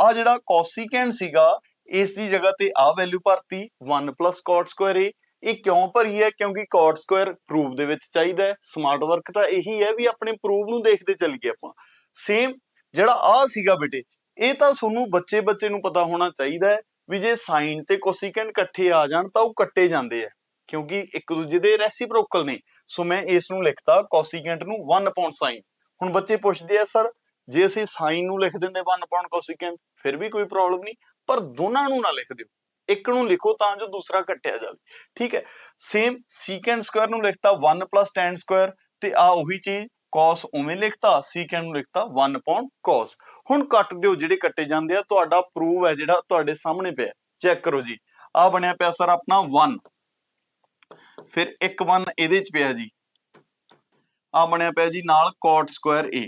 ਆ ਜਿਹੜਾ ਕੋਸੀਕੈਂਟ ਸੀਗਾ, ਇਸ ਦੀ ਜਗ੍ਹਾ ਤੇ ਆ ਵੈਲਿਊ ਭਰਤੀ 1 cot square a ਇਹ ਕਿਉਂ ਭਰੀ ਹੈ? ਕਿਉਂਕਿ cot square ਪ੍ਰੂਫ ਦੇ ਵਿੱਚ ਚਾਹੀਦਾ ਹੈ। ਸਮਾਰਟ ਵਰਕ ਤਾਂ ਇਹੀ ਹੈ ਵੀ ਆਪਣੇ ਪ੍ਰੂਫ ਨੂੰ ਦੇਖਦੇ ਚੱਲ ਗਏ ਆਪਾਂ। ਸੇਮ ਜਿਹੜਾ ਆ ਸੀਗਾ ਬੇਟੇ, ਇਹ ਤਾਂ ਤੁਹਾਨੂੰ ਬੱਚੇ ਬੱਚੇ ਨੂੰ ਪਤਾ ਹੋਣਾ ਚਾਹੀਦਾ ਹੈ ਵੀ ਜੇ ਸਾਈਨ ਤੇ ਕੋਸੀਕੈਂਟ ਇਕੱਠੇ ਆ ਜਾਣ ਤਾਂ ਉਹ ਕੱਟੇ ਜਾਂਦੇ ਆ। ਕਿਉਂਕਿ ਇੱਕ ਦੂਜੇ ਦੇ ਰੈਸੀਪ੍ਰੋਕਲ ਨੇ। ਸੋ ਮੈਂ ਇਸ ਨੂੰ ਲਿਖਤਾ ਕੋਸੀਕੈਂਟ ਨੂੰ 1 ਅਪੋਨ ਸਾਈਨ ਹੁਣ ਬੱਚੇ ਪੁੱਛਦੇ ਆ ਸਰ ਜੇ ਅਸੀਂ ਸਾਈਨ ਨੂੰ ਲਿਖ ਦਿੰਦੇ 1 ਅਪੋਨ ਕੋਸੀਕੈਂਟ ਫਿਰ ਵੀ ਕੋਈ ਪ੍ਰੋਬਲਮ ਨਹੀਂ, ਪਰ ਦੋਨਾਂ ਨੂੰ ਨਾ ਲਿਖ ਦਿਓ। ਇੱਕ ਨੂੰ ਲਿਖੋ ਤਾਂ ਜੋ ਦੂਸਰਾ ਕੱਟਿਆ ਜਾਵੇ। ਠੀਕ ਹੈ? ਸੇਮ ਸੀਕੈਂਟ ਸਕੁਅਰ ਨੂੰ ਲਿਖਤਾ 1 tan ਸਕੁਅਰ ਤੇ ਆ ਉਹੀ ਚੀਜ਼, cos ਉਵੇਂ ਲਿਖਤਾ ਸੀਕੈਂਟ ਨੂੰ ਲਿਖਤਾ 1 cos ਹੁਣ ਕੱਟ ਦਿਓ ਜਿਹੜੇ ਕੱਟੇ ਜਾਂਦੇ ਆ, ਤੁਹਾਡਾ ਪ੍ਰੂਵ ਹੈ ਜਿਹੜਾ ਤੁਹਾਡੇ ਸਾਹਮਣੇ ਪਿਆ। ਚੈੱਕ ਕਰੋ ਜੀ। ਆ ਬਣਿਆ ਪਿਆ ਸਰ ਆਪਣਾ 1 ਫਿਰ ਇੱਕ 1 ਇਹਦੇ ਚ ਪਿਆ ਜੀ। ਆ ਬਣਿਆ ਪਿਆ ਜੀ ਨਾਲ cot ਸਕੁਅਰ a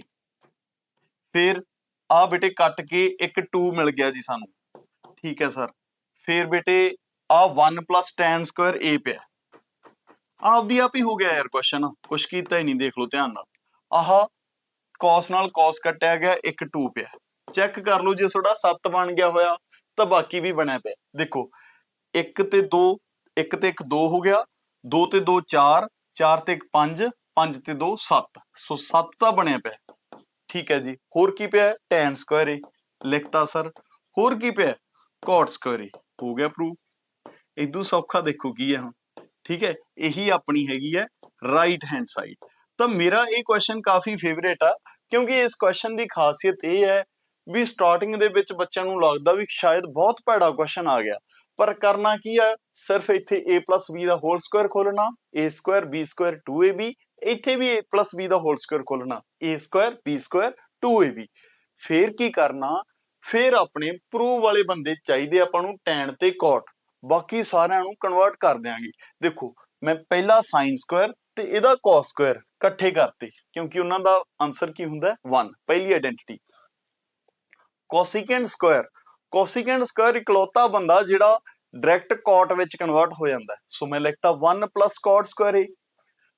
ਫਿਰ ਆ ਬੇਟੇ ਕੱਟ ਕੇ ਇੱਕ 2 ਮਿਲ ਗਿਆ ਜੀ ਸਾਨੂੰ। ਠੀਕ ਹੈ ਸਰ ਫਿਰ ਬੇਟੇ ਆ 1 tan ਸਕੁਅਰ a ਪਿਆ। ਆਪਦੀ ਆਪ ਹੀ ਹੋ ਗਿਆ ਯਾਰ ਕੁਐਸਚਨ ਕੁਛ ਕੀਤਾ ਹੀ ਨਹੀਂ, ਦੇਖ ਲਓ ਧਿਆਨ ਨਾਲ। ਆਹ cos ਨਾਲ cos ਕੱਟਿਆ ਗਿਆ, ਇੱਕ 2 ਪਿਆ। ਚੈੱਕ ਕਰ ਲਓ ਜੇ ਤੁਹਾਡਾ 7 ਬਣ ਗਿਆ ਹੋਇਆ, ਤਾਂ ਬਾਕੀ ਵੀ ਬਣਿਆ ਪਿਆ। ਦੇਖੋ 1 ਤੇ 2 1 ਤੇ 1 2 ਹੋ ਗਿਆ 2 ਤੇ 2 4 4 ਤੇ 1 5 5 ਤੇ 2 7 ਸੋ 7 ਤਾਂ ਬਣਿਆ ਪਿਆ। ਠੀਕ ਹੈ ਜੀ। ਹੋਰ ਕੀ ਪਿਆ? tan ਸਕੁਅਰ ਏ ਲਿਖਤਾ ਸਰ ਹੋਰ ਕੀ ਪਿਆ? cot ਸਕੁਅਰ ਏ ਹੋ ਗਿਆ ਪ੍ਰੂਫ ਇਦੋਂ ਸੌਖਾ ਦੇਖੋ ਕੀ ਹੈ ਹੁਣ। ਠੀਕ ਹੈ? ਇਹੀ ਆਪਣੀ ਹੈਗੀ ਹੈ ਰਾਈਟ ਹੈਂਡ ਸਾਈਡ ਤਾਂ ਮੇਰਾ ਇਹ ਕੁਐਸਚਨ ਕਾਫੀ ਫੇਵਰੇਟ ਆ, ਕਿਉਂਕਿ ਇਸ ਕੁਐਸਚਨ ਦੀ ਖਾਸੀਅਤ ਇਹ ਹੈ ਵੀ ਸਟਾਰਟਿੰਗ ਦੇ ਵਿੱਚ ਬੱਚਿਆਂ ਨੂੰ ਲੱਗਦਾ ਵੀ ਸ਼ਾਇਦ ਬਹੁਤ ਭੈੜਾ ਕੁਐਸਚਨ ਆ ਗਿਆ। ਪਰ ਕਰਨਾ ਕੀ ਆ ਸਿਰਫ ਇੱਥੇ a b ਦਾ ਹੋਲ ਸਕੁਅਰ ਖੋਲਣਾ a square b square 2ab ਇੱਥੇ ਵੀ a b ਦਾ ਹੋਲ ਸਕੁਅਰ ਖੋਲਣਾ a square b square 2ab ਫੇਰ ਕੀ ਕਰਨਾ, ਫੇਰ ਆਪਣੇ ਪ੍ਰੂਵ ਵਾਲੇ ਬੰਦੇ ਚਾਹੀਦੇ ਆਪਾਂ ਨੂੰ tan ਤੇ cot ਬਾਕੀ ਸਾਰਿਆਂ ਨੂੰ ਕਨਵਰਟ ਕਰ ਦਿਆਂਗੇ। ਦੇਖੋ, ਮੈਂ ਪਹਿਲਾ sin ਸਕੁਅਰ ਤੇ ਇਹਦਾ cos ਸਕੁਅਰ ਇਕੱਠੇ ਕਰਤੇ, ਕਿਉਂਕਿ ਉਹਨਾਂ ਦਾ ਆਨਸਰ ਕੀ ਹੁੰਦਾ 1 ਪਹਿਲੀ identity cosecant square cosecant square ਇਕਲੌਤਾ ਬੰਦਾ ਜਿਹੜਾ ਡਾਇਰੈਕਟ cot ਵਿੱਚ ਕਨਵਰਟ ਹੋ ਜਾਂਦਾ ਸੋ ਮੈਂ ਲਿਖਤਾ 1 cot ਸਕੁਅਰ ਹੈ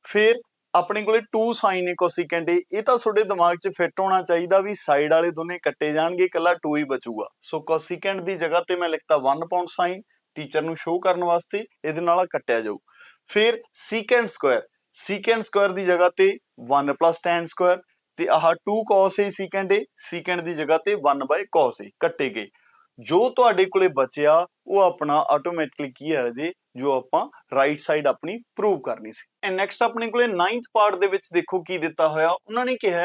ਫਿਰ ਆਪਣੇ ਕੋਲੇ 2 sin ਹੈ ਕੋਸੀਕੈਂਟ ਇਹ ਤਾਂ ਤੁਹਾਡੇ ਦਿਮਾਗ 'ਚ ਫਿੱਟ ਹੋਣਾ ਚਾਹੀਦਾ ਵੀ ਸਾਈਡ ਵਾਲੇ ਦੋਨੇ ਕੱਟੇ ਜਾਣਗੇ, ਇਕੱਲਾ 2 ਹੀ ਬਚੂਗਾ। ਸੋ ਕੋਸੀਕੈਂਟ ਦੀ ਜਗ੍ਹਾ ਤੇ ਮੈਂ ਲਿਖਤਾ 1 ਪਾਉਂਡ sin ਟੀਚਰ ਨੂੰ ਸ਼ੋਅ ਕਰਨ ਵਾਸਤੇ, ਇਹਦੇ ਨਾਲ ਕੱਟਿਆ ਜਾਊ। ਫਿਰ ਸੀਕੈਂਟ ਸਕੁਅਰ ਸੀਕੈਂਟ ਸਕੁਆਇਰ ਦੀ ਜਗ੍ਹਾ ਤੇ 1 tan ਸਕੁਅਰ ਤੇ ਆਹ 2 cos ਹੈ ਸੀਕੈਂਟ ਹੈ ਸੀਕੈਂਟ ਦੀ ਜਗ੍ਹਾ ਤੇ 1 cos ਹੈ ਕੱਟੇ ਗਏ। ਜੋ ਤੁਹਾਡੇ ਕੋਲੇ ਬਚਿਆ, ਉਹ ਆਪਣਾ ਆਟੋਮੈਟਿਕਲੀ ਕੀ ਹੈ ਜੀ ਜੋ ਆਪਾਂ ਰਾਈਟ ਸਾਈਡ ਆਪਣੀ ਪ੍ਰੂਵ ਕਰਨੀ ਸੀ। ਐਂਡ ਨੈਕਸਟ ਆਪਣੇ ਕੋਲੇ 9th ਪਾਰਟ ਦੇ ਵਿੱਚ ਦੇਖੋ ਕੀ ਦਿੱਤਾ ਹੋਇਆ। ਉਹਨਾਂ ਨੇ ਕਿਹਾ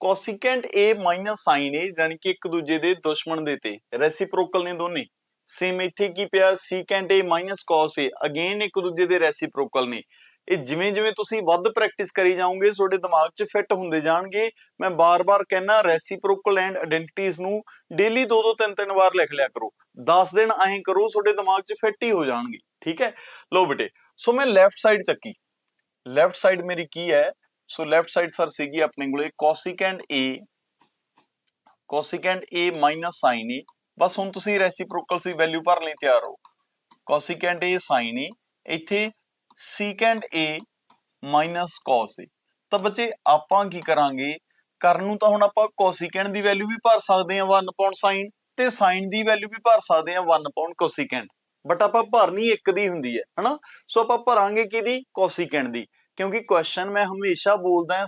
ਕੋਸੀਕੈਂਟ a sin a ਯਾਨੀ ਕਿ ਇੱਕ ਦੂਜੇ ਦੇ ਦੁਸ਼ਮਣ ਦੇ ਤੇ। ਰੈਸੀਪ੍ਰੋਕਲ ਨੇ ਦੋਨੇ। ਸੇਮ ਇੱਥੇ ਕੀ ਪਿਆ? Secant a cos a again ਇੱਕ ਦੂਜੇ ਦੇ ਰੈਸੀਪ੍ਰੋਕਲ ਨੇ। ਇਹ ਜਿਵੇਂ ਜਿਵੇਂ ਤੁਸੀਂ ਵੱਧ ਪ੍ਰੈਕਟਿਸ ਕਰੀ ਜਾਓਗੇ, ਤੁਹਾਡੇ ਦਿਮਾਗ 'ਚ ਫਿੱਟ ਹੁੰਦੇ ਜਾਣਗੇ। ਮੈਂ ਬਾਰ-ਬਾਰ ਕਹਿਣਾ ਰੈਸੀਪ੍ਰੋਕਲ ਐਂਡ ਆਇਡੈਂਟੀਟੀਜ਼ ਨੂੰ ਡੇਲੀ ਦੋ ਦੋ ਤਿੰਨ ਤਿੰਨ ਵਾਰ ਲਿਖ ਲਿਆ ਕਰੋ। 10 ਦਿਨ ਐਂ ਕਰੋ, ਤੁਹਾਡੇ ਦਿਮਾਗ 'ਚ ਫਿੱਟ ਹੀ ਹੋ ਜਾਣਗੇ। ਠੀਕ ਹੈ? ਲੋ ਬੇਟੇ, ਸੋ ਮੈਂ ਲੈਫਟ ਸਾਈਡ ਚੱਕੀ। ਲੈਫਟ ਸਾਈਡ ਮੇਰੀ ਕੀ ਹੈ? ਸੋ ਲੈਫਟ ਸਾਈਡ ਸਰ ਸੀਗੀ ਆਪਣੇ ਕੋਲੇ cosecant a cosecant a sin a ਬਸ ਹੁਣ ਤੁਸੀਂ ਰੈਸੀਪ੍ਰੋਕਲ ਸੀ ਵੈਲਿਊ ਭਰਨ ਲਈ ਤਿਆਰ ਹੋ ਕੋਸੀਕੈਂਟ a sin a, ਇੱਥੇ secant a cos a ਤਾਂ ਬੱਚੇ ਆਪਾਂ ਕੀ ਕਰਾਂਗੇ? ਕਰਨ ਨੂੰ ਤਾਂ ਹੁਣ ਆਪਾਂ ਕੋਸੀਕੈਂਟ ਦੀ ਵੈਲਿਊ ਵੀ ਭਰ ਸਕਦੇ ਹਾਂ 1 sin ਤੇ sin ਦੀ ਵੈਲਿਊ ਵੀ ਭਰ ਸਕਦੇ ਹਾਂ 1 ਕੋਸੀਕੈਂਟ ਬਟ ਆਪਾਂ ਭਰਨੀ ਇੱਕ ਦੀ ਹੁੰਦੀ ਹੈ, ਹਨਾ? ਸੋ ਆਪਾਂ ਭਰਾਂਗੇ ਕਿਹਦੀ? ਕੋਸੀਕੈਂਟ ਦੀ। ਕਿਉਂਕਿ ਕੁਐਸਚਨ ਮੈਂ ਹਮੇਸ਼ਾ ਬੋਲਦਾ ਹਾਂ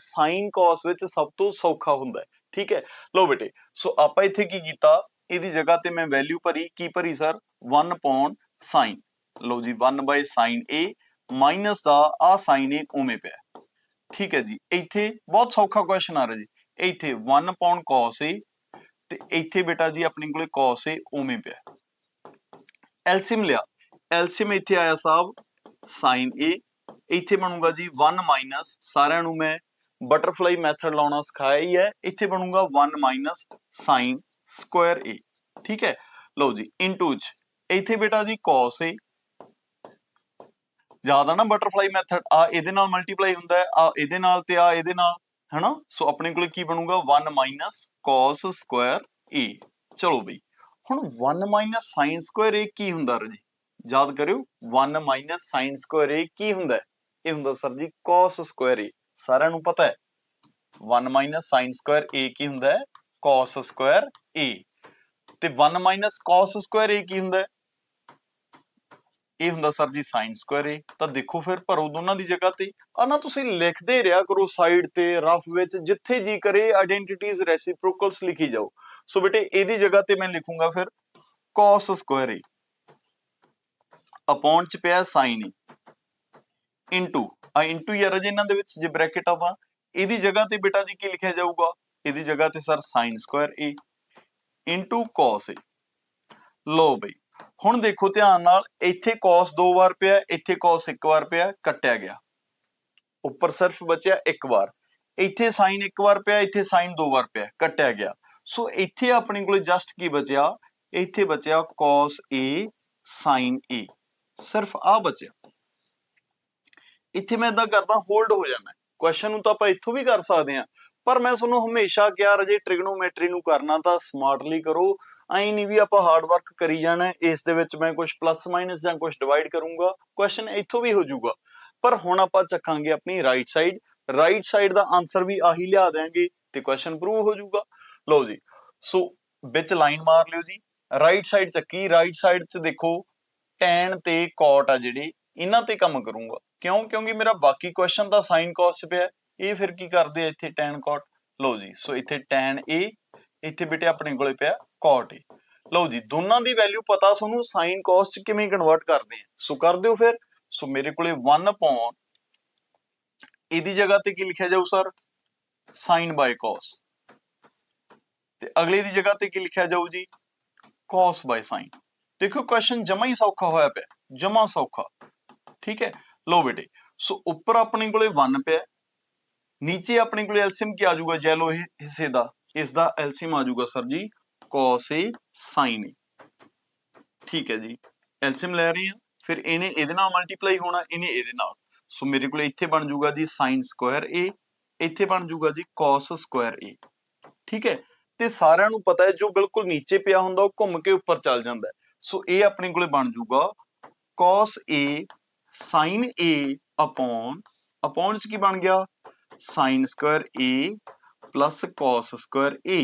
cos ਵਿੱਚ ਸਭ ਤੋਂ ਸੌਖਾ ਹੁੰਦਾ ਹੈ। ਠੀਕ ਹੈ? ਲਓ ਬੇਟੇ ਸੋ ਆਪਾਂ ਇੱਥੇ ਕੀ ਕੀਤਾ? ਇਹਦੀ ਜਗ੍ਹਾ ਤੇ ਮੈਂ ਵੈਲਿਊ ਭਰੀ, ਕੀ ਭਰੀ ਸਰ 1 ਸਾਈਨ ਲਓ ਜੀ 1 ਸਾਈਨ a ਮਾਈਨਸ ਦਾ ਆ ਸਾਈਨ a ਉਵੇਂ ਪਿਆ ਠੀਕ ਹੈ ਜੀ? ਇੱਥੇ ਬਹੁਤ ਸੌਖਾ ਕੁਐਸਚਨ ਆ ਰਿਹਾ ਜੀ। ਇੱਥੇ 1 cos a ਤੇ ਇੱਥੇ ਬੇਟਾ ਜੀ ਆਪਣੇ ਕੋਲੇ cos a ਉਵੇਂ ਪਿਆ ਐਲਸੀਅਮ ਲਿਆ ਐਲਸੀਅਮ ਇੱਥੇ ਆਇਆ ਸਾਹਿਬ sin a ਇੱਥੇ ਬਣੂਗਾ ਜੀ 1 ਮਾਈਨਸ ਸਾਰਿਆਂ ਨੂੰ ਮੈਂ ਬਟਰਫਲਾਈ ਮੈਥਡ ਲਾਉਣਾ ਸਿਖਾਇਆ ਹੀ ਹੈ ਇੱਥੇ ਬਣੂਗਾ 1 ਮਾਈਨਸ sin ਸਕੁਅਰ a ਠੀਕ ਹੈ ਲਓ ਜੀ ਇਨਟੂ ਚ ਇੱਥੇ ਬੇਟਾ ਜੀ cos a ਜ਼ਿਆਦਾ ਨਾ ਬਟਰਫਲਾਈ ਮੈਥਡ ਆ ਇਹਦੇ ਨਾਲ ਮਲਟੀਪਲਾਈ ਹੁੰਦਾ ਹੈ ਆ ਇਹਦੇ ਨਾਲ ਤੇ ਆ ਇਹਦੇ ਨਾਲ ਹੈਨਾ ਸੋ ਆਪਣੇ ਕੋਲੇ ਕੀ ਬਣੂਗਾ 1 ਮਾਈਨਸ cos ਸਕੁਅਰ a ਚਲੋ ਬਈ ਹੁਣ 1 sin ਸਕੁਅਰ a ਕੀ ਹੁੰਦਾ ਰਾਜੀ ਯਾਦ ਕਰਿਓ 1 sin ਸਕੁਅਰ a ਕੀ ਹੁੰਦਾ? ਇਹ ਹੁੰਦਾ ਸਰ ਜੀ cos ਸਕੁਅਰ a ਸਾਰਿਆਂ ਨੂੰ ਪਤਾ ਹੈ। 1 sin ਸਕੁਅਰ a ਕੀ ਹੁੰਦਾ ਹੈ? cos ਸਕੁਅਰ a ਤੇ 1 cos ਸਕੁਆਇਰ a ਕੀ ਹੁੰਦਾ ਇਹ ਹੁੰਦਾ ਸਰ ਜੀ sin ਸਕੁਆਇਰ a ਤਾਂ ਦੇਖੋ ਫਿਰ ਭਰੋ ਦੋਨਾਂ ਦੀ ਜਗ੍ਹਾ ਤੇ ਆ ਨਾ ਤੁਸੀਂ ਲਿਖਦੇ ਰਿਹਾ ਕਰੋ ਸਾਈਡ ਤੇ ਰਫ ਵਿੱਚ, ਜਿੱਥੇ ਜੀ ਕਰੇ ਆਇਡੈਂਟੀਟੀਜ਼ ਰੈਸਿਪਰੋਕਲਸ ਲਿਖੀ ਜਾਓ। ਸੋ ਬੇਟੇ, ਇਹਦੀ ਜਗ੍ਹਾ ਤੇ ਮੈਂ ਲਿਖੂੰਗਾ ਫਿਰ cos ਸਕੁਆਇਰ a ਅਪੋਨ ਚ ਪਿਆ sin a ਇਨਟੂ ਆ ਇਨਟੂ ਯਾਰ ਜੇ ਇਹਨਾਂ ਦੇ ਵਿੱਚ, ਜੇ ਬ੍ਰੈਕਟ ਆ ਤਾਂ। ਇਹਦੀ ਜਗ੍ਹਾ ਤੇ ਬੇਟਾ ਜੀ ਕੀ ਲਿਖਿਆ ਜਾਊਗਾ? ਇਹਦੀ ਜਗ੍ਹਾ ਤੇ sir sin square a into cos a ਲੋ ਬਈ, ਹੁਣ ਦੇਖੋ ਧਿਆਨ ਨਾਲ, ਇੱਥੇ cos ਦੋ ਵਾਰ ਪਿਆ, ਇੱਥੇ cos ਇੱਕ ਵਾਰ ਪਿਆ, ਕੱਟਿਆ ਗਿਆ। ਉੱਪਰ ਸਿਰਫ ਬਚਿਆ ਇੱਕ ਵਾਰ। ਇੱਥੇ sin ਇੱਕ ਵਾਰ ਪਿਆ, ਇੱਥੇ sin ਦੋ ਵਾਰ ਪਿਆ, ਕੱਟਿਆ ਗਿਆ। ਸੋ ਇੱਥੇ ਆਪਣੇ ਕੋਲ ਜਸਟ ਕੀ ਬਚਿਆ? ਇੱਥੇ ਬਚਿਆ cos a, sin a ਸਿਰਫ ਆ ਬਚਿਆ। ਇੱਥੇ ਮੈਂ ਇਦਾਂ ਕਰਦਾ ਹੋਲਡ ਹੋ ਜਾਣਾ ਕੁਐਸਚਨ ਨੂੰ ਤਾਂ ਆਪਾਂ ਇੱਥੋਂ ਵੀ ਕਰ ਸਕਦੇ ਹਾਂ। ਪਰ ਮੈਂ ਤੁਹਾਨੂੰ ਹਮੇਸ਼ਾ ਕਿਹਾ, ਰਜੇ ਟ੍ਰਿਗਨੋਮੈਟਰੀ ਨੂੰ ਕਰਨਾ ਤਾਂ ਸਮਾਰਟਲੀ ਕਰੋ। ਐਂ ਨਹੀਂ ਵੀ ਆਪਾਂ ਹਾਰਡ ਵਰਕ ਕਰੀ ਜਾਣਾ ਇਸ ਦੇ ਵਿੱਚ ਮੈਂ ਕੁਝ ਪਲੱਸ ਮਾਈਨਸ ਜਾਂ ਕੁਝ ਡਿਵਾਈਡ ਕਰੂੰਗਾ। ਕੁਐਸਚਨ ਇੱਥੋਂ ਵੀ ਹੋ ਜਾਊਗਾ। ਪਰ ਹੁਣ ਆਪਾਂ ਚੱਕਾਂਗੇ ਆਪਣੀ ਰਾਈਟ ਸਾਈਡ ਰਾਈਟ ਸਾਈਡ ਦਾ ਆਨਸਰ ਵੀ ਆਹੀ ਲਿਆ ਦੇਾਂਗੇ ਤੇ ਕੁਐਸਚਨ ਪ੍ਰੂਵ ਹੋ ਜਾਊਗਾ। ਲਓ ਜੀ, ਸੋ ਵਿੱਚ ਲਾਈਨ ਮਾਰ ਲਿਓ ਜੀ ਰਾਈਟ ਸਾਈਡ ਚੱਕੀ ਰਾਈਟ ਸਾਈਡ 'ਚ ਦੇਖੋ ਟੈਨ ਤੇ ਕੋਟ ਆ ਜਿਹੜੇ, ਇਹਨਾਂ ਤੇ ਕੰਮ ਕਰੂੰਗਾ। ਕਿਉਂ? ਕਿਉਂਕਿ ਮੇਰਾ ਬਾਕੀ ਕੁਐਸਚਨ ਤਾਂ sin cos ਪਿਆ, ਇਹ ਫਿਰ ਕੀ ਕਰਦੇ ਆ ਇੱਥੇ tan cot? ਲਓ ਜੀ, ਸੋ ਇੱਥੇ ਟੈਨ a, ਇੱਥੇ ਬੇਟੇ ਆਪਣੇ ਕੋਲੇ ਪਿਆ ਕੋਟ a ਲਓ ਜੀ, ਦੋਨਾਂ ਦੀ ਵੈਲਿਊ ਪਤਾ ਤੁਹਾਨੂੰ ਸਾਈਨ cos 'ਚ ਕਿਵੇਂ ਕਨਵਰਟ ਕਰਦੇ ਆ। ਸੋ ਕਰ ਦਿਓ ਫਿਰ, ਸੋ ਮੇਰੇ ਕੋਲੇ 1 ਅਪੋਨ ਇਹਦੀ ਜਗ੍ਹਾ ਤੇ ਕੀ ਲਿਖਿਆ ਜਾਊ ਸਰ sin by cos ਤੇ ਅਗਲੇ ਦੀ ਜਗ੍ਹਾ ਤੇ ਕੀ ਲਿਖਿਆ ਜਾਊ ਜੀ cos by sin. ਦੇਖੋ ਕੁਐਸਚਨ ਜਮਾ ਹੀ ਸੌਖਾ ਹੋਇਆ ਪਿਆ ਜਮਾ ਸੌਖਾ ਠੀਕ ਹੈ ਲੋ ਬੇਟੇ ਸੋ ਉੱਪਰ ਆਪਣੇ ਕੋਲੇ 1 ਪਿਆ ਨੀਚੇ ਆਪਣੇ ਕੋਲੇ ਐਲਸੀਐਮ ਕੀ ਆ ਜਾਊਗਾ ਜੈਲੋ ਹਿੱਸੇ ਦਾ ਇਸ ਦਾ ਐਲਸੀਐਮ ਆ ਜਾਊਗਾ ਸਰ ਜੀ cos a sin a ਠੀਕ ਹੈ ਜੀ ਐਲਸੀਐਮ ਲੈ ਰਹੀ ਹਾਂ ਫਿਰ ਇਹਨੇ ਇਹਦੇ ਨਾਲ ਮਲਟੀਪਲਾਈ ਹੋਣਾ ਇਹਨੇ ਇਹਦੇ ਨਾਲ ਸੋ ਮੇਰੇ ਕੋਲੇ ਇੱਥੇ ਬਣ ਜਾਊਗਾ ਜੀ sin ਸਕੁਆਇਰ a ਇੱਥੇ ਬਣ ਜਾਊਗਾ ਜੀ cos ਸਕੁਆਇਰ a ਠੀਕ ਹੈ ਤੇ ਸਾਰਿਆਂ ਨੂੰ ਪਤਾ ਹੈ ਜੋ ਬਿਲਕੁਲ ਨੀਚੇ ਪਿਆ ਹੁੰਦਾ, ਉਹ ਘੁੰਮ ਕੇ ਉੱਪਰ ਚੱਲ ਜਾਂਦਾ ਸੋ ਇਹ ਆਪਣੇ ਕੋਲੇ ਬਣ ਜਾਊਗਾ। cos a, sin a upon upon ਚ ਕੀ ਬਣ ਗਿਆ? sin square a plus cos square a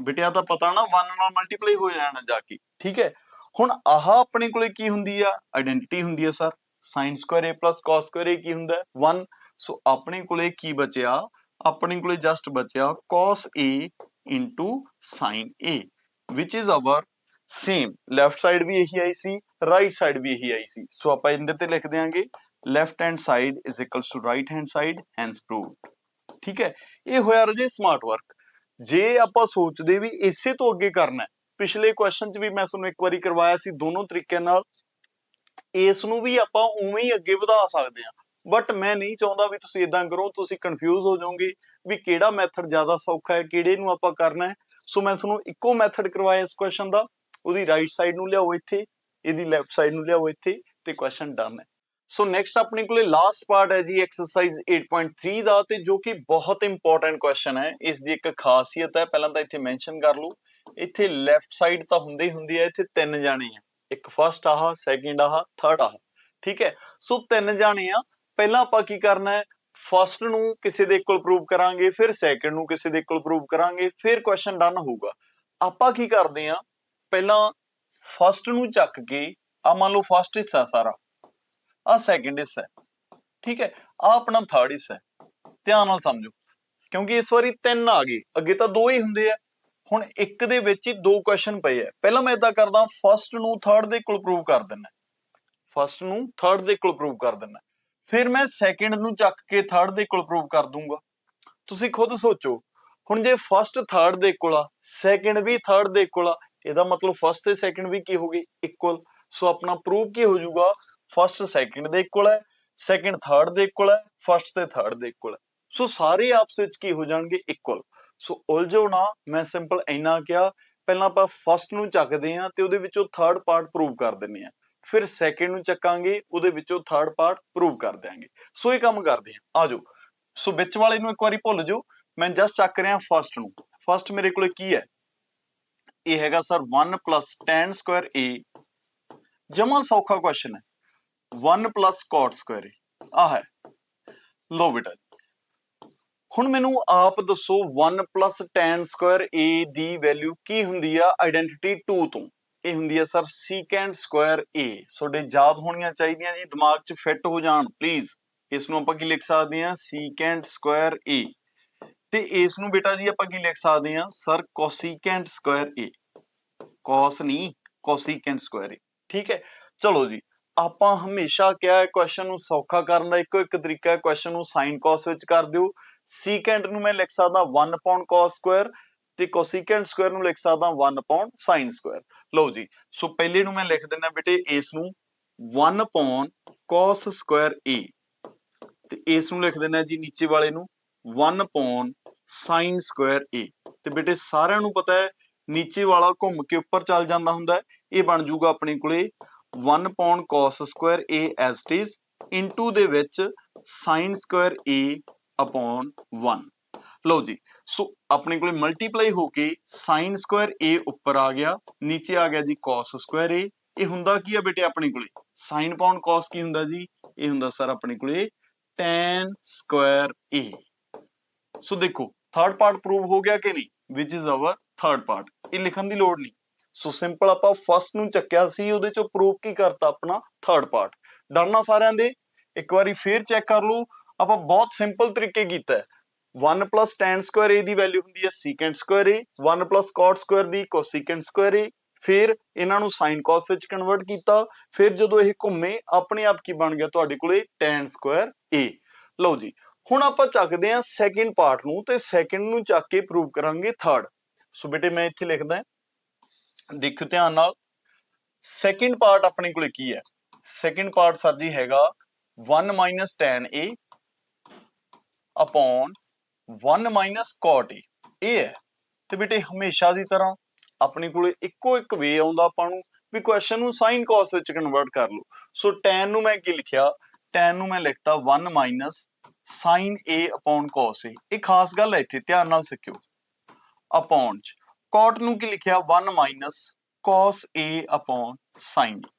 ਬਿਟਿਆ, ਤਾਂ ਪਤਾ ਨਾ 1 ਨਾਲ ਮਲਟੀਪਲਾਈ ਹੋ ਜਾਣਾ ਜਾ ਕੇ। ਠੀਕ ਹੈ? ਹੁਣ ਆਹ ਆਪਣੇ ਕੋਲੇ ਕੀ ਹੁੰਦੀ ਆ? ਆਇਡੈਂਟੀਟੀ ਹੁੰਦੀ ਆ sir sin square a plus cos square a ਕੀ ਹੁੰਦਾ ਹੈ? 1 ਸੋ ਆਪਣੇ ਕੋਲੇ ਕੀ ਬਚਿਆ? ਆਪਣੇ ਕੋਲੇ ਜਸਟ ਬਚਿਆ cos a into sin a, which is our same. Left side ਵੀ ਇਹੀ ਆਈ ਸੀ ਰਾਈਟ ਸਾਈਡ ਵੀ ਇਹੀ ਆਈ ਸੀ। ਸੋ ਆਪਾਂ ਇਹਦੇ ਤੇ ਲਿਖ ਦਿਆਂਗੇ left hand side is equals to right hand side hence proved ਠੀਕ ਹੈ? ਇਹ ਹੋਇਆ ਰਜੇ ਸਮਾਰਟ ਵਰਕ ਜੇ ਆਪਾਂ ਸੋਚਦੇ ਵੀ ਇਸੇ ਤੋਂ ਅੱਗੇ ਕਰਨਾ ਪਿਛਲੇ ਕੁਐਸਚਨ 'ਚ ਵੀ ਮੈਂ ਤੁਹਾਨੂੰ ਇੱਕ ਵਾਰੀ ਕਰਵਾਇਆ ਸੀ ਦੋਨੋਂ ਤਰੀਕਿਆਂ ਨਾਲ, ਇਸ ਨੂੰ ਵੀ ਆਪਾਂ ਉਵੇਂ ਹੀ ਅੱਗੇ ਵਧਾ ਸਕਦੇ ਹਾਂ। ਬਟ ਮੈਂ ਨਹੀਂ ਚਾਹੁੰਦਾ ਵੀ ਤੁਸੀਂ ਇਦਾਂ ਕਰੋ, ਤੁਸੀਂ ਕਨਫਿਊਜ਼ ਹੋ ਜਾਓਗੇ ਵੀ ਕਿਹੜਾ ਮੈਥਡ ਜ਼ਿਆਦਾ ਸੌਖਾ ਹੈ, ਕਿਹੜੇ ਨੂੰ ਆਪਾਂ ਕਰਨਾ ਹੈ। ਸੋ ਮੈਂ ਤੁਹਾਨੂੰ ਇੱਕੋ ਮੈਥਡ ਕਰਵਾਇਆ ਇਸ ਕੁਐਸਚਨ ਦਾ, ਉਹਦੀ ਰਾਈਟ ਸਾਈਡ ਨੂੰ ਲਿਆਓ ਇੱਥੇ, ਇਹਦੀ ਲੈਫਟ ਸਾਈਡ ਨੂੰ ਲਿਆਓ ਇੱਥੇ ਤੇ ਕੁਐਸਚਨ ਡਨ ਹੈ। ਸੋ ਨੈਕਸਟ ਆਪਣੇ ਕੋਲੇ ਲਾਸਟ ਪਾਰਟ ਹੈ ਜੀ ਐਕਸਰਸਾਈਜ਼ 8.3 ਦਾ ਤੇ ਜੋ ਕਿ ਬਹੁਤ ਇੰਪੋਰਟੈਂਟ ਕੁਐਸਚਨ ਹੈ, ਇਸ ਦੀ ਇੱਕ ਖਾਸੀਅਤ ਹੈ, ਪਹਿਲਾਂ ਤਾਂ ਇੱਥੇ ਮੈਂਸ਼ਨ ਕਰ ਲਓ। ਇੱਥੇ ਲੈਫਟ ਸਾਈਡ ਤਾਂ ਹੁੰਦੇ ਹੀ ਹੁੰਦੀ ਹੈ ਇੱਥੇ ਤਿੰਨ ਜਾਣੇ ਆ। ਇੱਕ ਫਰਸਟ ਆਹ ਸੈਕਿੰਡ ਆਹ ਥਰਡ ਆਹ, ਠੀਕ ਹੈ? ਸੋ ਤਿੰਨ ਜਾਣੇ ਆ ਪਹਿਲਾਂ ਆਪਾਂ ਕੀ ਕਰਨਾ ਹੈ? ਫਰਸਟ ਨੂੰ ਕਿਸੇ ਦੇ ਇਕੁਅਲ ਪ੍ਰੂਵ ਕਰਾਂਗੇ, ਫਿਰ ਸੈਕਿੰਡ ਨੂੰ ਕਿਸੇ ਦੇ ਕੋਲ ਪ੍ਰੂਵ ਕਰਾਂਗੇ, ਫਿਰ ਕੁਐਸਚਨ ਡਨ ਹੋਊਗਾ। ਆਪਾਂ ਕੀ ਕਰਦੇ ਆ ਪਹਿਲਾਂ ਫਸਟ ਨੂੰ ਚੱਕ ਕੇ ਆ ਮੰਨ ਲਓ ਫਸਟ ਹਿੱਸਾ ਸਾਰਾ। ਆ ਸੈਕਿੰਡ ਹਿੱਸਾ ਠੀਕ ਹੈ? ਆ ਆਪਣਾ ਥਰਡ ਹਿੱਸਾ ਧਿਆਨ ਨਾਲ ਸਮਝੋ। ਕਿਉਂਕਿ ਇਸ ਵਾਰੀ ਤਿੰਨ ਆ ਗਏ। ਅੱਗੇ ਤਾਂ ਦੋ ਹੀ ਹੁੰਦੇ ਆ। ਹੁਣ ਇੱਕ ਦੇ ਵਿੱਚ ਹੀ ਦੋ ਕੁਐਸਚਨ ਪਏ ਆ। ਪਹਿਲਾਂ ਮੈਂ ਇਦਾਂ ਕਰਦਾ ਫਸਟ ਨੂੰ ਥਰਡ ਦੇ ਕੋਲ ਪ੍ਰੂਵ ਕਰ ਦਿੰਦਾ। ਫਸਟ ਨੂੰ ਥਰਡ ਦੇ ਕੋਲ ਪ੍ਰੂਵ ਕਰ ਦਿੰਦਾ। ਫਿਰ ਮੈਂ ਸੈਕਿੰਡ ਨੂੰ ਚੱਕ ਕੇ ਥਰਡ ਦੇ ਕੋਲ ਪ੍ਰੂਵ ਕਰ ਦੂੰਗਾ। ਤੁਸੀਂ ਖੁਦ ਸੋਚੋ, ਹੁਣ ਜੇ ਫਸਟ ਥਰਡ ਦੇ ਕੋਲ ਆ ਸੈਕਿੰਡ ਵੀ ਥਰਡ ਦੇ ਕੋਲ ਆ, ਇਹਦਾ ਮਤਲਬ ਫਸਟ ਤੇ ਸੈਕਿੰਡ ਵੀ ਕੀ ਹੋ ਗਏ? ਇਕੁਅਲ ਸੋ ਆਪਣਾ ਪ੍ਰੂਵ ਕੀ ਹੋ ਜਾਊਗਾ? ਫਰਸਟ ਸੈਕਿੰਡ ਦੇ ਇਕੁਅਲ ਹੈ ਸੈਕਿੰਡ ਥਰਡ ਦੇ ਕੋਲ ਹੈ ਫਸਟ ਤੇ ਥਰਡ ਦੇ ਇਕੁਅਲ ਹੈ। ਸੋ ਸਾਰੇ ਆਪਸ ਵਿੱਚ ਕੀ ਹੋ ਜਾਣਗੇ? ਇਕੁਅਲ ਸੋ ਉਲਝੋ ਨਾ, ਮੈਂ ਸਿੰਪਲ ਇੰਨਾ ਕਿਹਾ, ਪਹਿਲਾਂ ਆਪਾਂ ਫਸਟ ਨੂੰ ਚੱਕਦੇ ਆ ਤੇ ਉਹਦੇ ਵਿੱਚੋਂ ਥਰਡ ਪਾਰਟ ਪ੍ਰੂਵ ਕਰ ਦਿੰਨੇ ਆ ਫਿਰ ਸੈਕਿੰਡ ਨੂੰ ਚੱਕਾਂਗੇ, ਉਹਦੇ ਵਿੱਚੋਂ ਥਰਡ ਪਾਰਟ ਪ੍ਰੂਵ ਕਰ ਦਿਆਂਗੇ। ਸੋ ਇਹ ਕੰਮ ਕਰਦੇ ਆ ਆਜੋ ਸੋ ਵਿੱਚ ਵਾਲੇ ਨੂੰ ਇੱਕ ਵਾਰੀ ਭੁੱਲ ਜਾਓ। ਮੈਂ ਜਸਟ ਚੱਕ ਰਿਹਾ ਫਰਸਟ ਨੂੰ। ਫਰਸਟ ਮੇਰੇ ਕੋਲੇ ਕੀ ਹੈ? ਇਹ ਹੈਗਾ ਸਰ 1 tan ਸਕੁਆਇਰ a ਜਮਾ ਸੌਖਾ ਕੁਐਸਚਨ ਹੈ। 1 cot ਸਕੁਆਇਰ a ਆ ਹੈ। ਲੋ ਬੇਟਾ ਹੁਣ ਮੈਨੂੰ ਆਪ ਦੱਸੋ 1 tan ਸਕੁਆਇਰ a ਦੀ ਵੈਲਿਊ ਕੀ ਹੁੰਦੀ ਆ ਆਇਡੈਂਟੀਟੀ 2 ਤੋਂ? ਇਹ ਹੁੰਦੀ ਆ ਸਰ secant ਸਕੁਆਇਰ a ਤੁਹਾਡੇ ਯਾਦ ਹੋਣੀਆਂ ਚਾਹੀਦੀਆਂ ਜੀ, ਦਿਮਾਗ 'ਚ ਫਿੱਟ ਹੋ ਜਾਣ ਪਲੀਜ਼ ਇਸ ਨੂੰ ਆਪਾਂ ਕੀ ਲਿਖ ਸਕਦੇ ਹਾਂ? secant ਸਕੁਆਇਰ a ਤੇ ਇਸ ਨੂੰ ਬੇਟਾ ਜੀ ਆਪਾਂ ਕੀ ਲਿਖ ਸਕਦੇ ਹਾਂ? Sir cosecant square a cos ਨਹੀਂ cosecant ਸਕੁਆਇਰ a ਠੀਕ ਹੈ? ਚਲੋ ਜੀ, ਆਪਾਂ ਹਮੇਸ਼ਾ ਕਿਹਾ ਹੈ ਕੁਐਸਚਨ ਨੂੰ ਸੌਖਾ ਕਰਨ ਦਾ ਇੱਕੋ ਇੱਕ ਤਰੀਕਾ ਹੈ। ਕੁਐਸਚਨ ਨੂੰ sin cos ਵਿੱਚ ਕਰ ਦਿਓ। secant ਨੂੰ ਮੈਂ ਲਿਖ ਸਕਦਾ 1 upon cos ਸਕੁਆਇਰ ਤੇ cosecant ਸਕੁਆਇਰ ਨੂੰ ਲਿਖ ਸਕਦਾ 1 upon sin ਸਕੁਆਇਰ ਲਓ ਜੀ, ਸੋ ਪਹਿਲੇ ਨੂੰ ਮੈਂ ਲਿਖ ਦਿੰਦਾ ਬੇਟੇ ਇਸ ਨੂੰ 1 upon cos ਸਕੁਆਇਰ a ਤੇ ਇਸ ਨੂੰ ਲਿਖ ਦਿੰਦਾ ਜੀ ਨੀਚੇ ਵਾਲੇ ਨੂੰ 1 upon sin ਸਕੁਆਇਰ a ਤੇ ਬੇਟੇ ਸਾਰਿਆਂ ਨੂੰ ਪਤਾ ਹੈ, ਨੀਚੇ ਵਾਲਾ ਘੁੰਮ ਕੇ ਉੱਪਰ ਚੱਲ ਜਾਂਦਾ ਹੁੰਦਾ ਹੈ, ਇਹ ਬਣ ਜਾਊਗਾ ਆਪਣੇ ਕੋਲੇ 1 upon cos square a as it is, into ਦੇ ਵਿੱਚ sin ਸਕੁਆਇਰ a upon 1 ਲਓ ਜੀ, ਸੋ ਆਪਣੇ ਕੋਲੇ ਮਲਟੀਪਲਾਈ ਹੋ ਕੇ sin ਸਕੁਆਇਰ a ਉੱਪਰ ਆ ਗਿਆ, ਨੀਚੇ ਆ ਗਿਆ ਜੀ cos ਸਕੁਆਇਰ a, ਇਹ ਹੁੰਦਾ ਕੀ ਆ ਬੇਟੇ ਆਪਣੇ ਕੋਲੇ? sin upon cos ਕੀ ਹੁੰਦਾ ਜੀ? ਇਹ ਹੁੰਦਾ ਸਰ ਆਪਣੇ ਕੋਲੇ tan ਸਕੁਆਇਰ a ਸੋ ਦੇਖੋ ਥਰਡ ਪਾਰਟ ਪ੍ਰੂਵ ਹੋ ਗਿਆ ਕਿ ਨਹੀਂ? Which is our third part ਇਹ ਲਿਖਣ ਦੀ ਲੋੜ ਨਹੀਂ। ਸੋ ਸਿੰਪਲ ਆਪਾਂ ਫਸਟ ਨੂੰ ਚੱਕਿਆ ਸੀ, ਉਹਦੇ ਚੋਂ ਪ੍ਰੂਵ ਕੀ ਕਰਤਾ ਆਪਣਾ ਥਰਡ ਪਾਰਟ ਡਰਨਾ ਸਾਰਿਆਂ ਦੇ। ਇੱਕ ਵਾਰੀ ਫੇਰ ਚੈੱਕ ਕਰ ਲਓ। ਆਪਾਂ ਬਹੁਤ ਸਿੰਪਲ ਤਰੀਕੇ ਕੀਤਾ ਹੈ। 1 tan ਸਕੁਅਰ a ਦੀ ਵੈਲਿਊ ਹੁੰਦੀ ਹੈ secant square a 1 cot square the cosecant square a ਫਿਰ ਇਹਨਾਂ ਨੂੰ sin cos ਵਿੱਚ ਕਨਵਰਟ ਕੀਤਾ, ਫਿਰ ਜਦੋਂ ਇਹ ਘੁੰਮੇ, ਆਪਣੇ ਆਪ ਕੀ ਬਣ ਗਿਆ ਤੁਹਾਡੇ ਕੋਲੇ tan ਸਕੁਅਰ a ਲਓ ਜੀ, ਹੁਣ ਆਪਾਂ ਚੱਕਦੇ ਹਾਂ ਸੈਕਿੰਡ ਪਾਰਟ ਨੂੰ ਤੇ ਸੈਕਿੰਡ ਨੂੰ ਚੱਕ ਕੇ ਪ੍ਰੂਵ ਕਰਾਂਗੇ ਥਰਡ ਸੋ ਬੇਟੇ ਮੈਂ ਇੱਥੇ ਲਿਖਦਾ ਦੇਖਿਓ ਧਿਆਨ ਨਾਲ ਸੈਕਿੰਡ ਪਾਰਟ ਆਪਣੇ ਕੋਲੇ ਕੀ ਹੈ? ਸੈਕਿੰਡ ਪਾਰਟ ਸਰ ਜੀ ਹੈਗਾ 1 tan a upon 1 cot a ਇਹ ਹੈ। ਤੇ ਬੇਟੇ, ਹਮੇਸ਼ਾ ਦੀ ਤਰ੍ਹਾਂ ਆਪਣੇ ਕੋਲੇ ਇੱਕੋ ਇੱਕ ਵੇ ਆਉਂਦਾ ਆਪਾਂ ਨੂੰ ਵੀ ਕੁਐਸਚਨ ਨੂੰ sin cos ਵਿੱਚ ਕਨਵਰਟ ਕਰ ਲਓ। ਸੋ tan ਨੂੰ ਮੈਂ ਕੀ ਲਿਖਿਆ? Tan ਨੂੰ ਮੈਂ ਲਿਖਤਾ 1 sin a cos a ਇਹ ਖਾਸ ਗੱਲ ਹੈ ਇੱਥੇ, ਧਿਆਨ ਨਾਲ ਸਿੱਖਿਓ। upon ਚ cot ਨੂੰ ਕੀ ਲਿਖਿਆ? 1 cos a upon sin a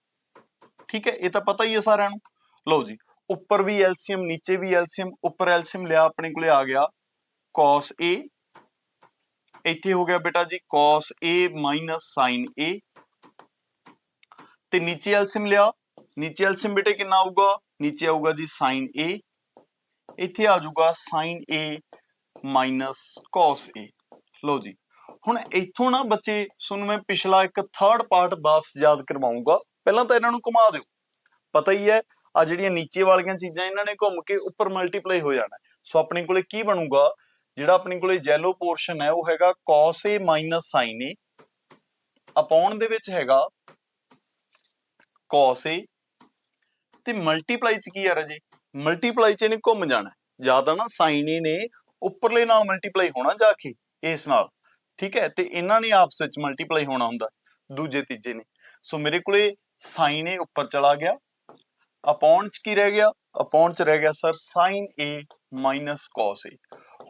ਠੀਕ ਹੈ? ਇਹ ਤਾਂ ਪਤਾ ਹੀ ਹੈ ਸਾਰਿਆਂ ਨੂੰ। ਲਓ ਜੀ, ਉੱਪਰ ਵੀ ਐਲਸੀਅਮ, ਨੀਚੇ ਵੀ ਐਲਸੀਅਮ, ਉੱਪਰ ਐਲਸੀਅਮ ਲਿਆ ਆਪਣੇ ਕੋਲੇ ਆ ਗਿਆ। Cos a, ਇੱਥੇ ਹੋ ਗਿਆ ਬੇਟਾ ਜੀ cos a sin a, ਤੇ ਨੀਚੇ ਐਲਸੀਅਮ ਲਿਆ। ਨੀਚੇ ਐਲਸੀਅਮ ਬੇਟੇ ਕਿੰਨਾ ਆਊਗਾ? ਨੀਚੇ ਆਊਗਾ ਜੀ sin a ਇੱਥੇ ਆ ਜਾਊਗਾ sin a cos a ਲਓ ਜੀ, ਹੁਣ ਇੱਥੋਂ ਨਾ ਬੱਚੇ, ਤੁਹਾਨੂੰ ਮੈਂ ਪਿਛਲਾ ਇੱਕ ਥਰਡ ਪਾਰਟ ਵਾਪਸ ਯਾਦ ਕਰਵਾਉਂਗਾ। ਪਹਿਲਾਂ ਤਾਂ ਇਹਨਾਂ ਨੂੰ ਘੁਮਾ ਦਿਓ। ਪਤਾ ਹੀ ਹੈ ਆ ਜਿਹੜੀਆਂ ਨੀਚੇ ਵਾਲੀਆਂ ਚੀਜ਼ਾਂ ਇਹਨਾਂ ਨੇ ਘੁੰਮ ਕੇ ਉੱਪਰ ਮਲਟੀਪਲਾਈ ਹੋ ਜਾਣਾ। ਸੋ ਆਪਣੇ ਕੋਲੇ ਕੀ ਬਣੂਗਾ? ਜਿਹੜਾ ਆਪਣੇ ਕੋਲੇ ਯੈਲੋ ਪੋਰਸ਼ਨ ਹੈ, ਉਹ ਹੈਗਾ cos a sin a upon ਦੇ ਵਿੱਚ ਹੈਗਾ cos a ਤੇ ਮਲਟੀਪਲਾਈ ਚ ਕੀ ਆ ਰਾਜੇ? ਮਲਟੀਪਲਾਈ ਚ ਇਹਨੇ ਘੁੰਮ ਜਾਣਾ ਜ਼ਿਆਦਾ ਨਾ sin a ਨੇ ਉੱਪਰਲੇ ਨਾਲ ਮਲਟੀਪਲਾਈ ਹੋਣਾ ਜਾ ਕੇ, ਇਸ ਨਾਲ। ਠੀਕ ਹੈ? ਤੇ ਇਹਨਾਂ ਨੇ ਆਪਸ ਵਿੱਚ ਮਲਟੀਪਲਾਈ ਹੋਣਾ ਹੁੰਦਾ ਦੂਜੇ, ਤੀਜੇ ਨੇ। ਸੋ ਮੇਰੇ ਕੋਲੇ sin a ਉੱਪਰ ਚਲਾ ਗਿਆ। ਅਪੌਨ ਚ ਕੀ ਰਹਿ ਗਿਆ? ਅਪੌਨ ਚ ਰਹਿ ਗਿਆ sir sin a cos a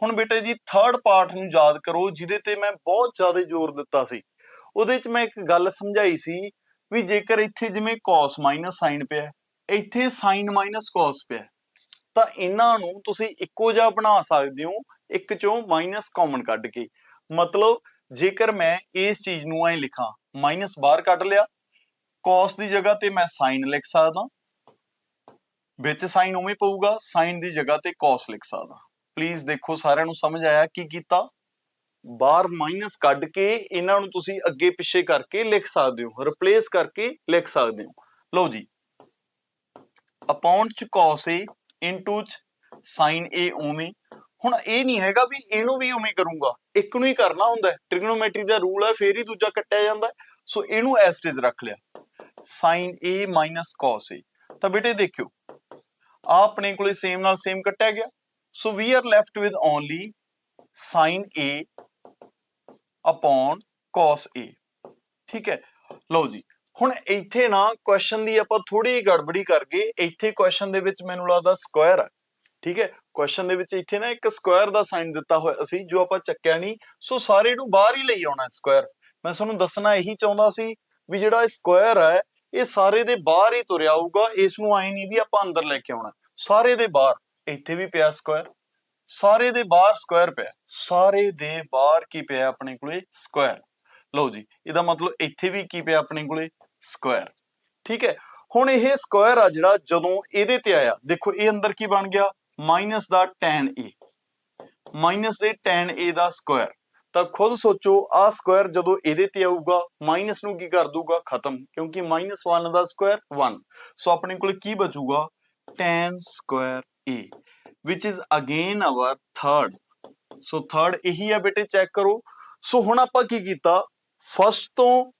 ਹੁਣ ਬੇਟੇ ਜੀ ਥਰਡ ਪਾਰਟ ਨੂੰ ਯਾਦ ਕਰੋ, ਜਿਹਦੇ ਤੇ ਮੈਂ ਬਹੁਤ ਜ਼ਿਆਦਾ ਜ਼ੋਰ ਦਿੱਤਾ ਸੀ। ਉਹਦੇ ਚ ਮੈਂ ਇੱਕ ਗੱਲ ਸਮਝਾਈ ਸੀ ਵੀ ਜੇਕਰ ਇੱਥੇ ਜਿਵੇਂ cos sin ਪਿਆ ਇੱਥੇ sin cos ਪਿਆ ਤਾਂ ਇਹਨਾਂ ਨੂੰ ਤੁਸੀਂ ਇੱਕੋ ਜਿਹਾ ਬਣਾ ਸਕਦੇ ਹੋ, ਇੱਕ ਚੋਂ ਮਾਈਨਸ ਕਾਮਨ ਕੱਢ ਕੇ। ਮਤਲਬ ਜੇਕਰ ਮੈਂ ਇਸ ਚੀਜ਼ ਨੂੰ ਐ ਲਿਖਾਂ ਮਾਈਨਸ ਬਾਹਰ ਕੱਢ ਲਿਆ, cos ਦੀ ਜਗ੍ਹਾ ਤੇ ਮੈਂ sin ਲਿਖ ਸਕਦਾ, ਵਿੱਚ sin ਉਵੇਂ ਪਊਗਾ sin ਦੀ ਜਗ੍ਹਾ ਤੇ cos ਲਿਖ ਸਕਦਾ। ਪਲੀਜ਼ ਦੇਖੋ, ਸਾਰਿਆਂ ਨੂੰ ਸਮਝ ਆਇਆ ਕੀ ਕੀਤਾ? ਬਾਹਰ ਮਾਈਨਸ ਕੱਢ ਕੇ ਇਹਨਾਂ ਨੂੰ ਤੁਸੀਂ ਅੱਗੇ ਪਿੱਛੇ ਕਰਕੇ ਲਿਖ ਸਕਦੇ ਹੋ। ਰਿਪਲੇਸ ਕਰਕੇ ਲਿਖ ਸਕਦੇ ਹੋ। ਲਓ ਜੀ। ਅਪੌਨ ਚ cos a ਇਨਟੂ ਚ sin a ਉਵੇਂ। ਹੁਣ ਇਹ ਨਹੀਂ ਹੈਗਾ ਵੀ ਇਹਨੂੰ ਵੀ ਉਵੇਂ ਕਰੂੰਗਾ। ਇੱਕ ਨੂੰ ਹੀ ਕਰਨਾ ਹੁੰਦਾ ਹੈ। ਟ੍ਰਿਗਨੋਮੈਟਰੀ ਦਾ ਰੂਲ ਹੈ, ਫੇਰ ਹੀ ਦੂਜਾ ਕੱਟਿਆ ਜਾਂਦਾ ਸੋ ਇਹਨੂੰ ਐਸ ਇਟ ਰੱਖ ਲਿਆ। Sin a cos a ਤਾਂ ਬੇਟੇ ਦੇਖਿਓ ਆ ਆਪਣੇ ਕੋਲੇ ਸੇਮ ਨਾਲ ਸੇਮ ਕੱਟਿਆ ਗਿਆ। So we are left with only sin a upon cos a. ਠੀਕ ਹੈ? ਲਓ ਜੀ, ਹੁਣ ਇੱਥੇ ਨਾ ਕੁਐਸਚਨ ਦੀ ਆਪਾਂ ਥੋੜੀ ਗੜਬੜੀ ਕਰ ਗਏ ਇੱਥੇ ਕੁਐਸਚਨ ਦੇ ਵਿੱਚ ਮੈਨੂੰ ਲੱਗਦਾ ਸਕੁਆਇਰ ਹੈ ਠੀਕ ਹੈ? ਕੁਐਸਚਨ ਦੇ ਵਿੱਚ ਇੱਥੇ ਨਾ ਇੱਕ ਸਕੁਆਇਰ ਦਾ ਸਾਈਨ ਦਿੱਤਾ ਹੋਇਆ ਸੀ, ਜੋ ਆਪਾਂ ਚੱਕਿਆ ਨਹੀਂ। ਸੋ ਸਾਰੇ ਨੂੰ ਬਾਹਰ ਹੀ ਲਈ ਆਉਣਾ ਸਕੁਆਇਰ ਮੈਂ ਤੁਹਾਨੂੰ ਦੱਸਣਾ ਇਹੀ ਚਾਹੁੰਦਾ ਸੀ ਵੀ ਜਿਹੜਾ ਇਹ ਸਕੁਆਇਰ ਹੈ ਇਹ ਸਾਰੇ ਦੇ ਬਾਹਰ ਹੀ ਤੁਰਿਆ ਆਊਗਾ। ਇਸ ਨੂੰ ਆਏ ਨਹੀਂ ਵੀ ਆਪਾਂ ਅੰਦਰ ਲੈ ਕੇ ਆਉਣਾ। ਸਾਰੇ ਦੇ ਬਾਹਰ। ਇੱਥੇ ਵੀ ਪਿਆ ਸਕੁਆਇਰ ਸਾਰੇ ਦੇ ਬਾਹਰ ਸਕੁਆਇਰ ਪਿਆ। ਸਾਰੇ ਦੇ ਬਾਹਰ ਕੀ ਪਿਆ ਆਪਣੇ ਕੋਲੇ? ਸਕੁਆਇਰ ਲਓ ਜੀ, ਇਹਦਾ ਮਤਲਬ ਇੱਥੇ ਵੀ ਕੀ ਪਿਆ ਆਪਣੇ ਕੋਲੇ? ਸਕੁਆਇਰ ਠੀਕ ਹੈ? ਹੁਣ ਇਹ ਸਕੁਆਇਰ ਆ ਜਿਹੜਾ ਜਦੋਂ ਇਹਦੇ ਤੇ ਆਇਆ, ਦੇਖੋ ਇਹ ਅੰਦਰ ਕੀ ਬਣ ਗਿਆ? ਮਾਈਨਸ ਦਾ tan a ਮਾਈਨਸ ਦੇ tan a ਦਾ ਸਕੁਆਇਰ ਤਾਂ ਖੁਦ ਸੋਚੋ, ਆ ਸਕੁਆਇਰ ਜਦੋਂ ਇਹਦੇ ਤੇ ਆਊਗਾ ਮਾਈਨਸ ਨੂੰ ਕੀ ਕਰ ਦੂਗਾ ਖਤਮ। ਕਿਉਂਕਿ -1 ਦਾ ਸਕੁਆਇਰ 1 ਸੋ ਆਪਣੇ ਕੋਲ ਕੀ ਬਚੂਗਾ? tan square a, which is again our third. So third ਇਹੀ ਆ ਬੇਟੇ ਚੈੱਕ ਕਰੋ। ਸੋ ਹੁਣ ਆਪਾਂ ਕੀ ਕੀਤਾ? ਫਸਟ ਤੋਂ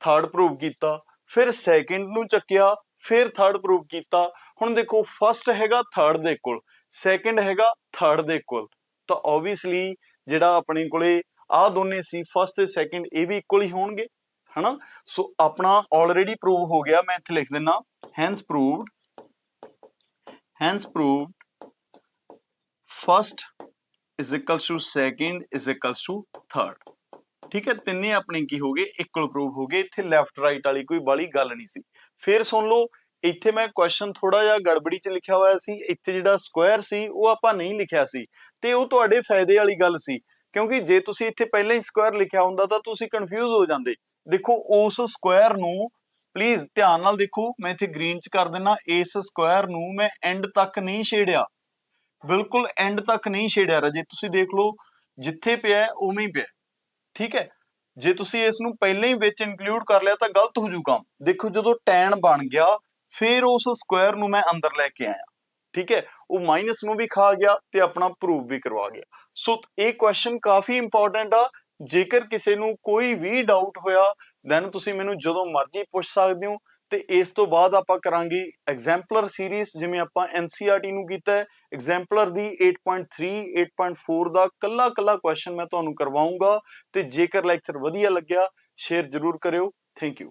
ਥਰਡ ਪ੍ਰੂਵ ਕੀਤਾ, ਫਿਰ ਸੈਕਿੰਡ ਨੂੰ ਚੱਕਿਆ, ਫਿਰ ਥਰਡ ਪ੍ਰੂਵ ਕੀਤਾ। ਹੁਣ ਦੇਖੋ ਫਸਟ ਹੈਗਾ ਥਰਡ ਦੇ ਕੋਲ ਸੈਕਿੰਡ ਹੈਗਾ ਥਰਡ ਦੇ ਕੋਲ। ਤਾਂ ਆਬਵੀਅਸਲੀ ਜਿਹੜਾ ਆਪਣੇ ਕੋਲੇ ਆ ਦੋਨੇ ਸੀ ਫਸਟ ਤੇ ਸੈਕਿੰਡ ਇਹ ਵੀ ਇਕੁਅਲ ਹੀ ਹੋਣਗੇ, ਹਨਾ? ਸੋ ਆਪਣਾ ਆਲਰੇਡੀ ਪ੍ਰੂਵ ਹੋ ਗਿਆ, ਮੈਂ ਇੱਥੇ ਲਿਖ ਦਿੰਨਾ। Hence proved hence proved first is equals to second is equals to third. ਠੀਕ ਹੈ, ਤਿੰਨੇ ਆਪਣੇ ਕੀ ਹੋ ਗਏ? ਇਕੁਅਲ ਪ੍ਰੂਵ ਹੋ ਗਏ। ਇੱਥੇ ਲੈਫਟ ਰਾਈਟ ਵਾਲੀ ਕੋਈ ਬਾਲੀ ਗੱਲ ਨਹੀਂ ਸੀ। ਫਿਰ ਸੁਣ ਲਓ, ਇੱਥੇ ਮੈਂ ਕੁਐਸਚਨ ਥੋੜਾ ਜਿਹਾ ਗੜਬੜੀ ਚ ਲਿਖਿਆ ਹੋਇਆ ਸੀ। ਇੱਥੇ ਜਿਹੜਾ ਸਕੁਆਇਰ ਸੀ, ਉਹ ਆਪਾਂ ਨਹੀਂ ਲਿਖਿਆ ਸੀ। ਤੇ ਉਹ ਤੁਹਾਡੇ ਫਾਇਦੇ ਵਾਲੀ ਗੱਲ ਸੀ। ਕਿਉਂਕਿ ਜੇ ਤੁਸੀਂ ਇੱਥੇ ਪਹਿਲਾਂ ਹੀ ਸਕੁਆਇਰ ਲਿਖਿਆ ਹੁੰਦਾ, ਤਾਂ ਤੁਸੀਂ ਕਨਫਿਊਜ਼ ਹੋ ਜਾਂਦੇ। ਦੇਖੋ, ਉਸ ਸਕੁਅਰ ਨੂੰ ਪਲੀਜ਼ ਧਿਆਨ ਨਾਲ ਦੇਖੋ, ਮੈਂ ਇੱਥੇ ਗ੍ਰੀਨ ਚ ਕਰ ਦਿੰਨਾ, ਇਸ ਸਕੁਆਇਰ ਨੂੰ ਮੈਂ ਐਂਡ ਤੱਕ ਨਹੀਂ ਛੇੜਿਆ। ਬਿਲਕੁਲ ਐਂਡ ਤੱਕ ਨਹੀਂ ਛੇੜਿਆ ਰਾਜੇ, ਤੁਸੀਂ ਦੇਖ ਲਓ, ਜਿੱਥੇ ਪਿਆ ਉਵੇਂ ਹੀ ਪਿਆ ਠੀਕ ਹੈ? ਜੇ ਤੁਸੀਂ ਇਸ ਨੂੰ ਪਹਿਲਾਂ ਹੀ ਵਿੱਚ ਇਨਕਲੂਡ ਕਰ ਲਿਆ ਤਾਂ ਗਲਤ ਹੋ ਜੂ ਕੰਮ। ਦੇਖੋ, ਜਦੋਂ ਟੈਨ ਬਣ ਗਿਆ, ਫਿਰ ਉਸ ਸਕੁਆਇਰ ਨੂੰ ਮੈਂ ਅੰਦਰ ਲੈ ਕੇ ਆਇਆ। ਠੀਕ ਹੈ? ਉਹ ਮਾਈਨਸ ਨੂੰ ਵੀ ਖਾ ਗਿਆ ਤੇ ਆਪਣਾ ਪ੍ਰੂਫ ਵੀ ਕਰਵਾ ਗਿਆ। ਸੋ ਇਹ ਕੁਐਸਚਨ ਕਾਫੀ ਇੰਪੋਰਟੈਂਟ ਆ। ਜੇਕਰ ਕਿਸੇ ਨੂੰ ਕੋਈ ਵੀ ਡਾਊਟ ਹੋਇਆ ਦੈਨ ਤੁਸੀਂ ਮੈਨੂੰ ਜਦੋਂ ਮਰਜ਼ੀ ਪੁੱਛ ਸਕਦੇ ਹੋ ਤੇ ਇਸ ਤੋਂ ਬਾਅਦ ਆਪਾਂ ਕਰਾਂਗੇ ਐਗਜ਼ੈਂਪਲਰ ਸੀਰੀਜ਼ ਜਿਵੇਂ ਆਪਾਂ NCERT ਨੂੰ ਕੀਤਾ ਹੈ। ਐਗਜ਼ੈਂਪਲਰ ਦੀ 8.3 8.4 ਦਾ ਕੱਲਾ ਕੱਲਾ ਕੁਐਸਚਨ ਮੈਂ ਤੁਹਾਨੂੰ ਕਰਵਾਉਂਗਾ ਤੇ ਜੇਕਰ ਲੈਕਚਰ ਵਧੀਆ ਲੱਗਿਆ ਸ਼ੇਅਰ ਜ਼ਰੂਰ ਕਰਿਓ। Thank you